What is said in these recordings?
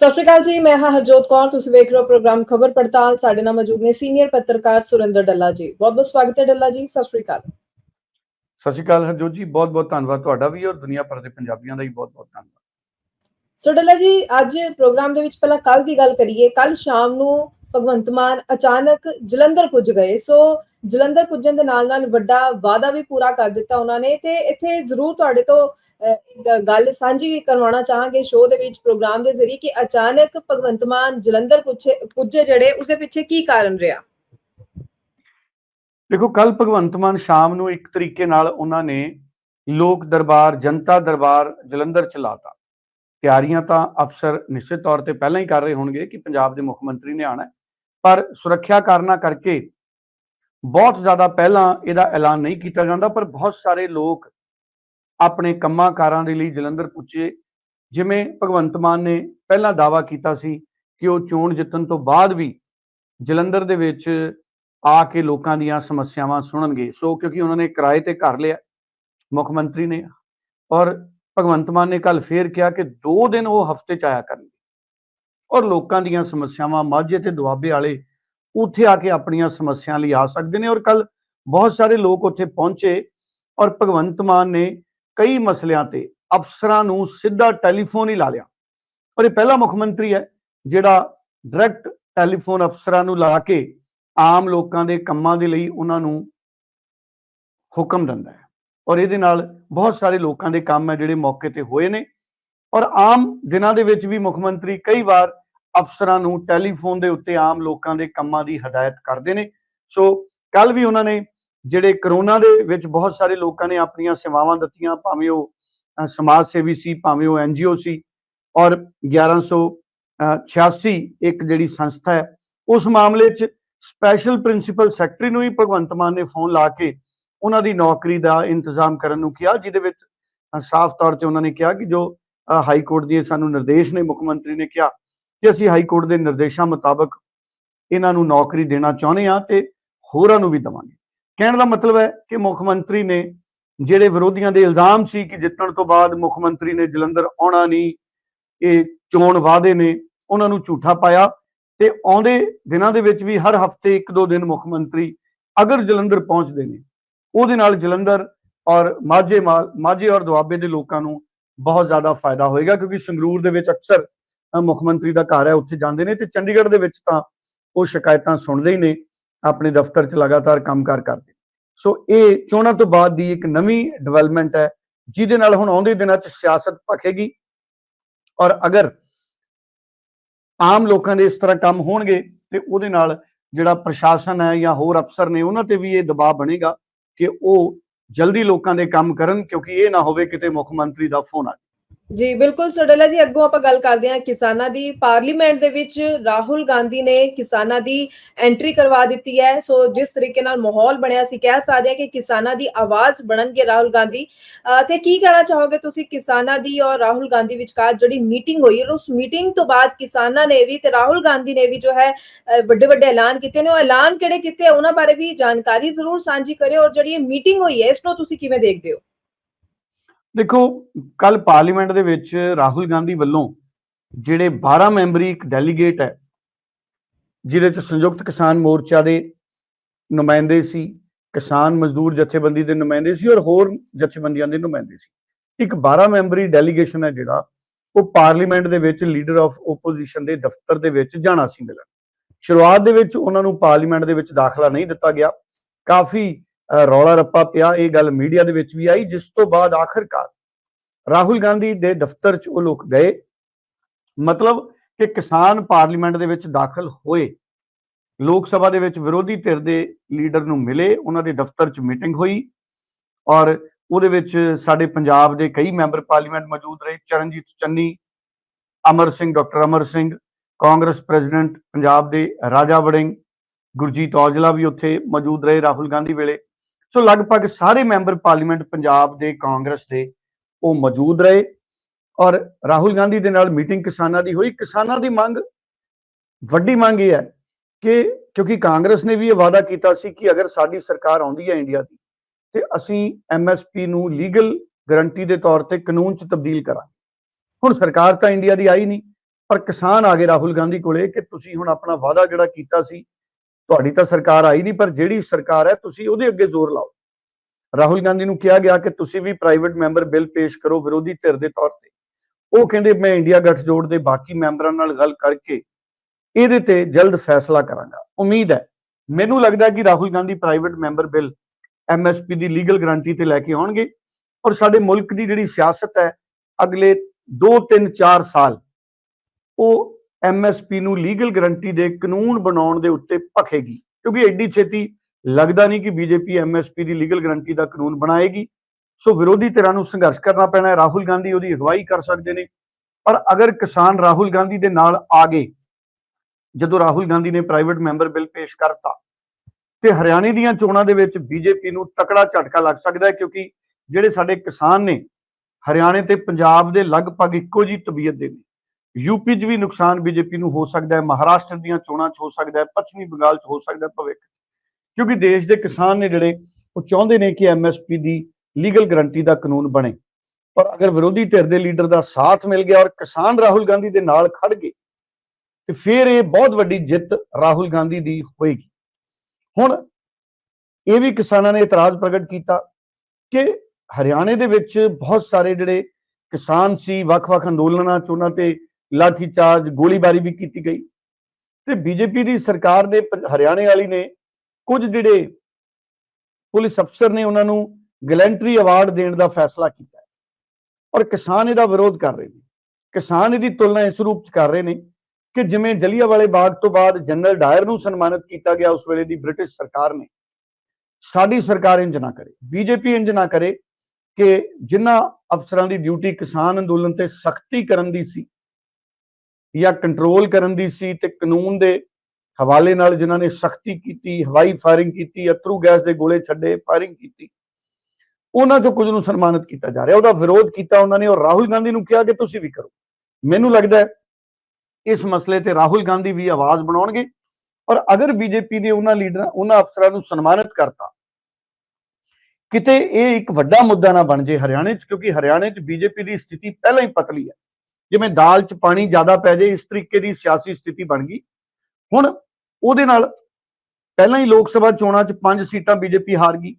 ਸਤਿ ਸ਼੍ਰੀ ਅਕਾਲ ਜੀ ਮੈਂ ਹਾਂ ਹਰਜੋਤ ਕੌਰ ਤੁਸੀਂ ਵੇਖ ਰਹੇ ਹੋ ਪ੍ਰੋਗਰਾਮ ਖਬਰ ਪੜਤਾਲ। ਸਾਡੇ ਨਾਲ ਮੌਜੂਦ ਨੇ ਸੀਨੀਅਰ ਪੱਤਰਕਾਰ ਸੁਰਿੰਦਰ ਡੱਲਾ ਜੀ। ਬਹੁਤ ਬਹੁਤ ਸਵਾਗਤ ਹੈ ਡੱਲਾ ਜੀ ਸਤਿ ਸ਼੍ਰੀ ਅਕਾਲ। ਸਤਿ ਸ਼੍ਰੀ ਅਕਾਲ ਹਰਜੋਤ ਜੀ ਬਹੁਤ ਬਹੁਤ ਧੰਨਵਾਦ ਤੁਹਾਡਾ ਵੀ ਔਰ ਦੁਨੀਆ ਭਰ ਦੇ ਪੰਜਾਬੀਆਂ ਦਾ ਵੀ ਬਹੁਤ ਬਹੁਤ ਧੰਨਵਾਦ। ਸੋ ਡੱਲਾ ਜੀ ਅੱਜ ਪ੍ਰੋਗਰਾਮ ਦੇ ਵਿੱਚ ਪਹਿਲਾਂ ਕੱਲ ਦੀ ਗੱਲ ਕਰੀਏ। ਕੱਲ ਸ਼ਾਮ ਨੂੰ ਭਗਵੰਤ ਮਾਨ ਅਚਾਨਕ ਜਲੰਧਰ ਪੁੱਜ ਗਏ। ਸੋ ਜਲੰਧਰ ਪੁੱਜਣ ਦੇ ਨਾਲ ਨਾਲ ਵੱਡਾ ਵਾਅਦਾ ਵੀ ਪੂਰਾ ਕਰ ਦਿੱਤਾ ਉਹਨਾਂ ਨੇ ਤੇ ਇੱਥੇ ਜ਼ਰੂਰ ਤੁਹਾਡੇ ਤੋਂ ਗੱਲ ਸਾਂਝੀ ਕਰਵਾਉਣਾ ਚਾਹਾਂਗੇ ਸ਼ੋਅ ਦੇ ਵਿੱਚ, ਪ੍ਰੋਗਰਾਮ ਦੇ ਜ਼ਰੀਏ ਕਿ ਅਚਾਨਕ ਭਗਵੰਤ ਮਾਨ ਜਲੰਧਰ ਪੁੱਛੇ, ਪੁੱਜੇ ਜਿਹੜੇ ਉਸਦੇ ਪਿੱਛੇ ਕੀ ਕਾਰਨ ਰਿਹਾ? ਦੇਖੋ ਕੱਲ ਭਗਵੰਤ ਮਾਨ ਸ਼ਾਮ ਨੂੰ ਇੱਕ ਤਰੀਕੇ ਨਾਲ ਉਹਨਾਂ ਨੇ ਲੋਕ ਦਰਬਾਰ, ਜਨਤਾ ਦਰਬਾਰ ਜਲੰਧਰ ਚ ਲਾਤਾ ਤਿਆਰੀਆਂ ਤਾਂ ਅਫਸਰ ਨਿਸ਼ਚਿਤ ਤੌਰ ਤੇ ਪਹਿਲਾਂ ਹੀ ਕਰ ਰਹੇ ਹੋਣਗੇ ਕਿ ਪੰਜਾਬ ਦੇ ਮੁੱਖ ਮੰਤਰੀ ਨੇ ਆਣਾ ਪਰ ਸੁਰੱਖਿਆ ਕਾਰਨਾਂ ਕਰਕੇ ਬਹੁਤ ਜ਼ਿਆਦਾ ਪਹਿਲਾਂ ਇਹਦਾ ਐਲਾਨ ਨਹੀਂ ਕੀਤਾ ਜਾਂਦਾ, ਪਰ ਬਹੁਤ ਸਾਰੇ ਲੋਕ ਆਪਣੇ ਕੰਮਾਂ ਕਾਰਾਂ ਦੇ ਲਈ ਜਲੰਧਰ ਪੁੱਜੇ। ਜਿਵੇਂ ਭਗਵੰਤ ਮਾਨ ਨੇ ਪਹਿਲਾਂ ਦਾਵਾ ਕੀਤਾ ਸੀ ਕਿ ਉਹ ਚੋਣ ਜਿੱਤਣ ਤੋਂ ਬਾਅਦ ਵੀ ਜਲੰਧਰ ਦੇ ਵਿੱਚ ਆ ਕੇ ਲੋਕਾਂ ਦੀਆਂ ਸਮੱਸਿਆਵਾਂ ਸੁਣਨਗੇ। ਸੋ ਕਿਉਂਕਿ ਉਹਨਾਂ ਨੇ ਕਿਰਾਏ ਤੇ ਘਰ ਲਿਆ ਮੁੱਖ ਮੰਤਰੀ ਨੇ ਔਰ ਭਗਵੰਤ ਮਾਨ ਨੇ ਕੱਲ ਫੇਰ ਕਿਹਾ ਕਿ 2 ਦਿਨ ਉਹ ਹਫ਼ਤੇ ਚ ਆਇਆ ਕਰਨਗੇ। ਔਰ ਲੋਕਾਂ ਦੀਆਂ ਸਮੱਸਿਆਵਾਂ ਮਾਝੇ ਤੇ ਦੁਆਬੇ ਵਾਲੇ ਉੱਥੇ ਆ ਕੇ ਆਪਣੀਆਂ ਸਮੱਸਿਆਵਾਂ ਲਈ ਆ ਸਕਦੇ ਨੇ ਔਰ ਕੱਲ ਬਹੁਤ ਸਾਰੇ ਲੋਕ ਉੱਥੇ ਪਹੁੰਚੇ ਔਰ ਭਗਵੰਤ ਮਾਨ ਨੇ ਕਈ ਮਸਲਿਆਂ ਤੇ ਅਫਸਰਾਂ ਨੂੰ ਸਿੱਧਾ ਟੈਲੀਫੋਨ ਹੀ ਲਾ ਲਿਆ। ਔਰ ਇਹ ਪਹਿਲਾ ਮੁੱਖ ਮੰਤਰੀ ਹੈ ਜਿਹੜਾ ਡਾਇਰੈਕਟ ਟੈਲੀਫੋਨ ਅਫਸਰਾਂ ਨੂੰ ਲਾ ਕੇ ਆਮ ਲੋਕਾਂ ਦੇ ਕੰਮਾਂ ਦੇ ਲਈ ਉਹਨਾਂ ਨੂੰ ਹੁਕਮ ਦਿੰਦਾ ਹੈ। ਔਰ ਇਹਦੇ ਨਾਲ ਬਹੁਤ ਸਾਰੇ ਲੋਕਾਂ ਦੇ ਕੰਮ ਹੈ ਜਿਹੜੇ ਮੌਕੇ ਤੇ ਹੋਏ ਨੇ। ਔਰ ਆਮ ਦਿਨਾਂ ਦੇ ਵਿੱਚ ਵੀ ਮੁੱਖ ਮੰਤਰੀ ਕਈ ਵਾਰ ਅਫਸਰਾਂ ਨੂੰ ਟੈਲੀਫੋਨ ਦੇ ਉੱਤੇ ਆਮ ਲੋਕਾਂ ਦੇ ਕੰਮਾਂ ਦੀ ਹਦਾਇਤ ਕਰਦੇ ਨੇ। ਸੋ ਕੱਲ ਵੀ ਉਹਨਾਂ ਨੇ ਜਿਹੜੇ ਕਰੋਨਾ ਦੇ ਵਿੱਚ ਬਹੁਤ ਸਾਰੇ ਲੋਕਾਂ ਨੇ ਆਪਣੀਆਂ ਸੇਵਾਵਾਂ ਦਿੱਤੀਆਂ, ਭਾਵੇਂ ਉਹ ਸਮਾਜ ਸੇਵੀ ਸੀ, ਭਾਵੇਂ ਉਹ ਐਨਜੀਓ ਸੀ ਔਰ 1186 ਇੱਕ ਜਿਹੜੀ ਸੰਸਥਾ ਹੈ, ਉਸ ਮਾਮਲੇ 'ਚ ਸਪੈਸ਼ਲ ਪ੍ਰਿੰਸੀਪਲ ਸੈਕਟਰੀ ਨੂੰ ਹੀ ਭਗਵੰਤ ਮਾਨ ਨੇ ਫੋਨ ਲਾ ਕੇ ਉਹਨਾਂ ਦੀ ਨੌਕਰੀ ਦਾ ਇੰਤਜ਼ਾਮ ਕਰਨ ਨੂੰ ਕਿਹਾ, ਜਿਹਦੇ ਵਿੱਚ ਸਾਫ਼ ਤੌਰ ਤੇ ਉਹਨਾਂ ਨੇ ਕਿਹਾ ਕਿ ਜੋ ਹਾਈ ਕੋਰਟ ਦੀ ਸਾਨੂੰ ਨਿਰਦੇਸ਼ ਨੇ, ਮੁੱਖ ਮੰਤਰੀ ਨੇ ਕਿਹਾ ਕਿ ਅਸੀਂ ਹਾਈ ਕੋਰਟ ਦੇ ਨਿਰਦੇਸ਼ਾਂ ਮੁਤਾਬਕ ਇਹਨਾਂ ਨੂੰ ਨੌਕਰੀ ਦੇਣਾ ਚਾਹੁੰਦੇ ਹਾਂ ਤੇ ਹੋਰਾਂ ਨੂੰ ਵੀ ਦਵਾਂਗੇ। ਕਹਿਣ ਦਾ ਮਤਲਬ ਹੈ ਕਿ ਮੁੱਖ ਮੰਤਰੀ ਨੇ ਜਿਹੜੇ ਵਿਰੋਧੀਆਂ ਦੇ ਇਲਜ਼ਾਮ ਸੀ ਕਿ ਜਿੱਤਣ ਤੋਂ ਬਾਅਦ ਮੁੱਖ ਮੰਤਰੀ ਨੇ ਜਲੰਧਰ ਆਉਣਾ ਨਹੀਂ, ਇਹ ਚੋਣ ਵਾਅਦੇ ਨੇ, ਉਹਨਾਂ ਨੂੰ ਝੂਠਾ ਪਾਇਆ ਤੇ ਆਉਂਦੇ ਦਿਨਾਂ ਦੇ ਵਿੱਚ ਵੀ ਹਰ ਹਫ਼ਤੇ ਇੱਕ ਦੋ ਦਿਨ ਮੁੱਖ ਮੰਤਰੀ ਅਗਰ ਜਲੰਧਰ ਪਹੁੰਚਦੇ ਨੇ, ਉਹਦੇ ਨਾਲ ਜਲੰਧਰ ਔਰ ਮਾਝੇ ਮਾਲ ਮਾਝੇ ਔਰ ਦੁਆਬੇ ਦੇ ਲੋਕਾਂ ਨੂੰ ਬਹੁਤ ਜ਼ਿਆਦਾ ਫਾਇਦਾ ਹੋਏਗਾ, ਕਿਉਂਕਿ ਸੰਗਰੂਰ ਦੇ ਵਿੱਚ ਅਕਸਰ ਮੁੱਖ ਮੰਤਰੀ ਦਾ ਘਰ ਹੈ, ਉੱਥੇ ਜਾਂਦੇ ਨੇ ਤੇ ਚੰਡੀਗੜ੍ਹ ਦੇ ਵਿੱਚ ਤਾਂ ਉਹ ਸ਼ਿਕਾਇਤਾਂ ਸੁਣਦੇ ਹੀ ਨੇ, ਆਪਣੇ ਦਫ਼ਤਰ 'ਚ ਲਗਾਤਾਰ ਕੰਮਕਾਰ ਕਰਦੇ। ਸੋ ਇਹ ਚੋਣਾਂ ਤੋਂ ਬਾਅਦ ਦੀ ਇੱਕ ਨਵੀਂ ਡਿਵੈਲਪਮੈਂਟ ਹੈ, ਜਿਹਦੇ ਨਾਲ ਹੁਣ ਆਉਂਦੇ ਦਿਨਾਂ 'ਚ ਸਿਆਸਤ ਭਖੇਗੀ ਔਰ ਅਗਰ ਆਮ ਲੋਕਾਂ ਦੇ ਇਸ ਤਰ੍ਹਾਂ ਕੰਮ ਹੋਣਗੇ ਤੇ ਉਹਦੇ ਨਾਲ ਜਿਹੜਾ ਪ੍ਰਸ਼ਾਸਨ ਹੈ ਜਾਂ ਹੋਰ ਅਫਸਰ ਨੇ ਉਹਨਾਂ ਤੇ ਵੀ ਇਹ ਦਬਾਅ ਬਣੇਗਾ ਕਿ ਉਹ ਜਲਦੀ ਲੋਕਾਂ ਦੇ ਕੰਮ ਕਰਨ ਕਿਉਂਕਿ ਇਹ ਨਾ ਹੋਵੇ ਕਿਤੇ ਮੁੱਖ ਮੰਤਰੀ ਦਾ ਫੋਨ ਆ ਜਾਏ। ਜੀ, ਬਿਲਕੁਲ ਸੋਡਲਾ ਜੀ, ਅੱਗੋਂ ਆਪਾਂ ਗੱਲ ਕਰਦੇ ਹਾਂ ਕਿਸਾਨਾਂ ਦੀ। ਪਾਰਲੀਮੈਂਟ ਦੇ ਵਿੱਚ ਰਾਹੁਲ ਗਾਂਧੀ ਨੇ ਕਿਸਾਨਾਂ ਦੀ ਐਂਟਰੀ ਕਰਵਾ ਦਿੱਤੀ ਹੈ। ਸੋ ਜਿਸ ਤਰੀਕੇ ਨਾਲ ਮਾਹੌਲ ਬਣਿਆ ਸੀ, ਕਹਿ ਸਕਦੇ ਹਾਂ ਕਿ ਕਿਸਾਨਾਂ ਦੀ ਆਵਾਜ਼ ਬਣਨਗੇ ਰਾਹੁਲ ਗਾਂਧੀ। ਅਹ ਤੇ ਕੀ ਕਹਿਣਾ ਚਾਹੋਗੇ ਤੁਸੀਂ ਕਿਸਾਨਾਂ ਦੀ ਔਰ ਰਾਹੁਲ ਗਾਂਧੀ ਵਿਚਕਾਰ ਜਿਹੜੀ ਮੀਟਿੰਗ ਹੋਈ? ਔਰ ਉਸ ਮੀਟਿੰਗ ਤੋਂ ਬਾਅਦ ਕਿਸਾਨਾਂ ਨੇ ਵੀ ਤੇ ਰਾਹੁਲ ਗਾਂਧੀ ਨੇ ਵੀ ਜੋ ਹੈ ਵੱਡੇ ਵੱਡੇ ਐਲਾਨ ਕੀਤੇ ਨੇ। ਉਹ ਐਲਾਨ ਕਿਹੜੇ ਕੀਤੇ ਉਹਨਾਂ ਬਾਰੇ ਵੀ ਜਾਣਕਾਰੀ ਜ਼ਰੂਰ ਸਾਂਝੀ ਕਰਿਓ। ਔਰ ਜਿਹੜੀ ਇਹ ਮੀਟਿੰਗ ਹੋਈ ਹੈ, ਇਸ ਨੂੰ ਤੁਸੀਂ ਕਿਵੇਂ ਦੇਖਦੇ ਹੋ? ਦੇਖੋ ਕੱਲ ਪਾਰਲੀਮੈਂਟ ਦੇ ਵਿੱਚ ਰਾਹੁਲ ਗਾਂਧੀ ਵੱਲੋਂ ਜਿਹੜੇ 12 ਮੈਂਬਰੀ ਇੱਕ ਡੈਲੀਗੇਟ ਹੈ, ਜਿਹਦੇ ਚ ਸੰਯੁਕਤ ਕਿਸਾਨ ਮੋਰਚਾ ਦੇ ਨੁਮਾਇੰਦੇ ਸੀ, ਕਿਸਾਨ ਮਜ਼ਦੂਰ ਜਥੇਬੰਦੀ ਦੇ ਨੁਮਾਇੰਦੇ ਸੀ ਔਰ ਹੋਰ ਜਥੇਬੰਦੀਆਂ ਦੇ ਨੁਮਾਇੰਦੇ ਸੀ। ਇੱਕ 12 ਮੈਂਬਰੀ ਡੈਲੀਗੇਸ਼ਨ ਹੈ ਜਿਹੜਾ, ਉਹ ਪਾਰਲੀਮੈਂਟ ਦੇ ਵਿੱਚ ਲੀਡਰ ਆਫ ਓਪੋਜੀਸ਼ਨ ਦੇ ਦਫ਼ਤਰ ਦੇ ਵਿੱਚ ਜਾਣਾ ਸੀ ਮਿਲਣ। ਸ਼ੁਰੂਆਤ ਦੇ ਵਿੱਚ ਉਹਨਾਂ ਨੂੰ ਪਾਰਲੀਮੈਂਟ ਦੇ ਵਿੱਚ ਦਾਖਲਾ ਨਹੀਂ ਦਿੱਤਾ ਗਿਆ। ਕਾਫੀ ਰੌਲਾ ਰੱਪਾ ਪਿਆ, ਇਹ ਗੱਲ ਮੀਡੀਆ ਦੇ ਵਿੱਚ ਵੀ ਆਈ, ਜਿਸ ਤੋਂ ਬਾਅਦ ਆਖਰਕਾਰ ਰਾਹੁਲ ਗਾਂਧੀ ਦੇ ਦਫ਼ਤਰ 'ਚ ਉਹ ਲੋਕ ਗਏ। ਮਤਲਬ ਕਿ ਕਿਸਾਨ ਪਾਰਲੀਮੈਂਟ ਦੇ ਵਿੱਚ ਦਾਖਲ ਹੋਏ। ਲੋਕ ਸਭਾ ਦੇ ਵਿੱਚ ਵਿਰੋਧੀ ਧਿਰ ਦੇ ਲੀਡਰ ਨੂੰ ਮਿਲੇ, ਉਹਨਾਂ ਦੇ ਦਫ਼ਤਰ 'ਚ ਮੀਟਿੰਗ ਹੋਈ ਔਰ ਉਹਦੇ ਵਿੱਚ ਸਾਡੇ ਪੰਜਾਬ ਦੇ ਕਈ ਮੈਂਬਰ ਪਾਰਲੀਮੈਂਟ ਮੌਜੂਦ ਰਹੇ, ਚਰਨਜੀਤ ਚੰਨੀ, ਅਮਰ ਸਿੰਘ, ਡਾਕਟਰ ਅਮਰ ਸਿੰਘ, ਕਾਂਗਰਸ ਪ੍ਰੈਜ਼ੀਡੈਂਟ ਪੰਜਾਬ ਦੇ ਰਾਜਾ ਵੜਿੰਗ, ਗੁਰਜੀਤ ਔਜਲਾ ਵੀ ਉੱਥੇ ਮੌਜੂਦ ਰਹੇ ਰਾਹੁਲ ਗਾਂਧੀ ਵੇਲੇ। ਸੋ ਲਗਭਗ ਸਾਰੇ ਮੈਂਬਰ ਪਾਰਲੀਮੈਂਟ ਪੰਜਾਬ ਦੇ, ਕਾਂਗਰਸ ਦੇ ਉਹ ਮੌਜੂਦ ਰਹੇ ਔਰ ਰਾਹੁਲ ਗਾਂਧੀ ਦੇ ਨਾਲ ਮੀਟਿੰਗ ਕਿਸਾਨਾਂ ਦੀ ਹੋਈ। ਕਿਸਾਨਾਂ ਦੀ ਮੰਗ, ਵੱਡੀ ਮੰਗ ਇਹ ਹੈ ਕਿ ਕਿਉਂਕਿ ਕਾਂਗਰਸ ਨੇ ਵੀ ਇਹ ਵਾਅਦਾ ਕੀਤਾ ਸੀ ਕਿ ਅਗਰ ਸਾਡੀ ਸਰਕਾਰ ਆਉਂਦੀ ਹੈ ਇੰਡੀਆ ਦੀ, ਤੇ ਅਸੀਂ ਐਮਐਸਪੀ ਨੂੰ ਲੀਗਲ ਗਾਰੰਟੀ ਦੇ ਤੌਰ ਤੇ ਕਾਨੂੰਨ 'ਚ ਤਬਦੀਲ ਕਰਾਂਗੇ। ਹੁਣ ਸਰਕਾਰ ਤਾਂ ਇੰਡੀਆ ਦੀ ਆਈ ਨਹੀਂ, ਪਰ ਕਿਸਾਨ ਆ ਗਏ ਰਾਹੁਲ ਗਾਂਧੀ ਕੋਲੇ ਕਿ ਤੁਸੀਂ ਹੁਣ ਆਪਣਾ ਵਾਅਦਾ ਜਿਹੜਾ ਕੀਤਾ ਸੀ ਤੁਹਾਡੀ ਤਾਂ ਸਰਕਾਰ ਆਈ ਨਹੀਂ, ਪਰ ਜਿਹੜੀ ਸਰਕਾਰ ਹੈ, ਤੁਸੀਂ ਉਹਦੇ ਅੱਗੇ ਜ਼ੋਰ ਲਾਓ। ਰਾਹੁਲ ਗਾਂਧੀ ਨੂੰ ਕਿਹਾ ਗਿਆ ਕਿ ਤੁਸੀਂ ਵੀ ਪ੍ਰਾਈਵੇਟ ਮੈਂਬਰ ਬਿੱਲ ਪੇਸ਼ ਕਰੋ ਵਿਰੋਧੀ ਧਿਰ ਦੇ ਤੌਰ ਤੇ। ਉਹ ਕਹਿੰਦੇ, ਮੈਂ ਇੰਡੀਆ ਗੱਠਜੋੜ ਦੇ ਬਾਕੀ ਮੈਂਬਰਾਂ ਨਾਲ ਗੱਲ ਕਰਕੇ ਇਹਦੇ ਤੇ ਜਲਦ ਫੈਸਲਾ ਕਰਾਂਗਾ। ਉਮੀਦ ਹੈ। ਮੈਨੂੰ ਲੱਗਦਾ ਕਿ Rahul Gandhi private member bill MSP ਦੀ ਲੀਗਲ ਗਾਰੰਟੀ ਤੇ ਲੈ ਕੇ ਆਉਣਗੇ ਔਰ ਸਾਡੇ ਮੁਲਕ ਦੀ ਜਿਹੜੀ ਸਿਆਸਤ ਹੈ, ਅਗਲੇ 2 3 4 ਸਾਲ ਉਹ ਐਮਐਸਪੀ ਨੂੰ ਲੀਗਲ ਗਾਰੰਟੀ ਦੇ ਕਾਨੂੰਨ ਬਣਾਉਣ ਦੇ ਉੱਤੇ ਭਖੇਗੀ। ਕਿਉਂਕਿ ਐਡੀ ਛੇਤੀ ਲੱਗਦਾ ਨਹੀਂ ਕਿ ਬੀਜੇਪੀ ਐਮਐਸਪੀ ਦੀ ਲੀਗਲ ਗਾਰੰਟੀ ਦਾ ਕਾਨੂੰਨ ਬਣਾਏਗੀ। ਸੋ ਵਿਰੋਧੀ ਧਿਰਾਂ ਨੂੰ ਸੰਘਰਸ਼ ਕਰਨਾ ਪੈਣਾ ਹੈ। ਰਾਹੁਲ ਗਾਂਧੀ ਉਹਦੀ ਅਗਵਾਈ ਕਰ ਸਕਦੇ ਨੇ। ਪਰ ਅਗਰ ਕਿਸਾਨ ਰਾਹੁਲ ਗਾਂਧੀ ਦੇ ਨਾਲ ਆ ਗਏ, ਜਦੋਂ ਰਾਹੁਲ ਗਾਂਧੀ ਨੇ ਪ੍ਰਾਈਵੇਟ ਮੈਂਬਰ ਬਿੱਲ ਪੇਸ਼ ਕਰਤਾ, ਤੇ ਹਰਿਆਣੇ ਦੀਆਂ ਚੋਣਾਂ ਦੇ ਵਿੱਚ ਬੀਜੇਪੀ ਨੂੰ ਤਕੜਾ ਝਟਕਾ ਲੱਗ ਸਕਦਾ ਹੈ, ਕਿਉਂਕਿ ਜਿਹੜੇ ਸਾਡੇ ਕਿਸਾਨ ਨੇ, ਹਰਿਆਣੇ ਤੇ ਪੰਜਾਬ ਦੇ ਲਗਭਗ ਇੱਕੋ ਜੀ ਤਬੀਅਤ ਦੇ ਨੇ। ਯੂਪੀ 'ਚ ਵੀ ਨੁਕਸਾਨ ਬੀਜੇਪੀ ਨੂੰ ਹੋ ਸਕਦਾ ਹੈ, ਮਹਾਰਾਸ਼ਟਰ ਦੀਆਂ ਚੋਣਾਂ 'ਚ ਹੋ ਸਕਦਾ ਹੈ, ਪੱਛਮੀ ਬੰਗਾਲ 'ਚ ਹੋ ਸਕਦਾ ਭਵਿੱਖ ਕਿਉਂਕਿ ਦੇਸ਼ ਦੇ ਕਿਸਾਨ ਨੇ ਜਿਹੜੇ, ਉਹ ਚਾਹੁੰਦੇ ਨੇ ਕਿ ਐਮਐਸਪੀ ਦੀ ਲੀਗਲ ਗਰੰਟੀ ਦਾ ਕਾਨੂੰਨ ਬਣੇ। ਪਰ ਅਗਰ ਵਿਰੋਧੀ ਧਿਰ ਦੇ ਲੀਡਰ ਦਾ ਸਾਥ ਮਿਲ ਗਿਆ ਔਰ ਕਿਸਾਨ ਰਾਹੁਲ ਗਾਂਧੀ ਦੇ ਨਾਲ ਖੜ ਗਏ, ਤੇ ਫਿਰ ਇਹ ਬਹੁਤ ਵੱਡੀ ਜਿੱਤ ਰਾਹੁਲ ਗਾਂਧੀ ਦੀ ਹੋਏਗੀ। ਹੁਣ ਇਹ ਵੀ ਕਿਸਾਨਾਂ ਨੇ ਇਤਰਾਜ਼ ਪ੍ਰਗਟ ਕੀਤਾ ਕਿ ਹਰਿਆਣੇ ਦੇ ਵਿੱਚ ਬਹੁਤ ਸਾਰੇ ਜਿਹੜੇ ਕਿਸਾਨ ਸੀ, ਵੱਖ-ਵੱਖ ਅੰਦੋਲਨਾਂ ਚ ਉਹਨਾਂ ਤੇ ਲਾਠੀਚਾਰਜ ਗੋਲੀਬਾਰੀ ਵੀ ਕੀਤੀ ਗਈ। ਤੇ ਬੀਜੇਪੀ ਦੀ ਸਰਕਾਰ ਨੇ ਹਰਿਆਣੇ ਵਾਲੀ ਨੇ ਕੁਝ ਜਿਹੜੇ ਪੁਲਿਸ ਅਫਸਰ ਨੇ ਉਹਨਾਂ ਨੂੰ ਗਲੈਂਟਰੀ ਅਵਾਰਡ ਦੇਣ ਦਾ ਫੈਸਲਾ ਕੀਤਾ। ਔਰ ਕਿਸਾਨ ਇਹਦਾ ਵਿਰੋਧ ਕਰ ਰਹੇ ਨੇ। ਕਿਸਾਨ ਇਹਦੀ ਤੁਲਨਾ ਇਸ ਰੂਪ ਚ ਕਰ ਰਹੇ ਨੇ ਕਿ ਜਿਵੇਂ ਜਲੀਆਂਵਾਲੇ ਬਾਗ ਤੋਂ ਬਾਅਦ ਜਨਰਲ ਡਾਇਰ ਨੂੰ ਸਨਮਾਨਿਤ ਕੀਤਾ ਗਿਆ, ਉਸ ਵੇਲੇ ਦੀ ਬ੍ਰਿਟਿਸ਼ ਸਰਕਾਰ ਨੇ। ਸਾਡੀ ਸਰਕਾਰ ਇੰਜ ਨਾ ਕਰੇ। ਬੀਜੇਪੀ ਇੰਜ ਨਾ ਕਰੇ ਕਿ ਜਿਨ੍ਹਾਂ ਅਫਸਰਾਂ ਦੀ ਡਿਊਟੀ ਕਿਸਾਨ ਅੰਦੋਲਨ ਤੇ ਸਖਤੀ ਕਰਨ ਦੀ ਸੀ ਜਾਂ ਕੰਟਰੋਲ ਕਰਨ ਦੀ ਸੀ ਤੇ ਕਾਨੂੰਨ ਦੇ ਹਵਾਲੇ ਨਾਲ ਜਿਨ੍ਹਾਂ ਨੇ ਸਖਤੀ ਕੀਤੀ, ਹਵਾਈ ਫਾਇਰਿੰਗ ਕੀਤੀ ਅਥਰੂ ਗੈਸ ਦੇ ਗੋਲੇ ਛੱਡੇ ਫਾਇਰਿੰਗ ਕੀਤੀ, ਉਹਨਾਂ ਚੋਂ ਕੁਝ ਨੂੰ ਸਨਮਾਨਿਤ ਕੀਤਾ ਜਾ ਰਿਹਾ। ਉਹਦਾ ਵਿਰੋਧ ਕੀਤਾ ਉਹਨਾਂ ਨੇ ਔਰ ਰਾਹੁਲ ਗਾਂਧੀ ਨੂੰ ਕਿਹਾ ਕਿ ਤੁਸੀਂ ਵੀ ਕਰੋ। ਮੈਨੂੰ ਲੱਗਦਾ ਇਸ ਮਸਲੇ ਤੇ ਰਾਹੁਲ ਗਾਂਧੀ ਵੀ ਆਵਾਜ਼ ਬਣਾਉਣਗੇ ਔਰ ਅਗਰ ਬੀਜੇਪੀ ਦੇ ਉਹਨਾਂ ਲੀਡਰਾਂ, ਉਹਨਾਂ ਅਫਸਰਾਂ ਨੂੰ ਸਨਮਾਨਿਤ ਕਰਤਾ, ਕਿਤੇ ਇਹ ਇੱਕ ਵੱਡਾ ਮੁੱਦਾ ਨਾ ਬਣ ਜੇ ਹਰਿਆਣੇ 'ਚ, ਕਿਉਂਕਿ ਹਰਿਆਣੇ 'ਚ ਬੀਜੇਪੀ ਦੀ ਸਥਿਤੀ ਪਹਿਲਾਂ ਹੀ ਪਤਲੀ ਹੈ। ਜਿਵੇਂ ਦਾਲ 'ਚ ਪਾਣੀ ਜ਼ਿਆਦਾ ਪੈ ਜੇ ਇਸ ਤਰੀਕੇ ਦੀ ਸਿਆਸੀ ਸਥਿਤੀ ਬਣ ਗਈ। ਹੁਣ ਉਹਦੇ ਨਾਲ ਪਹਿਲਾਂ ਹੀ ਲੋਕ ਸਭਾ ਚੋਣਾਂ 'ਚ ਪੰਜ ਸੀਟਾਂ ਬੀਜੇਪੀ ਹਾਰ ਗਈ।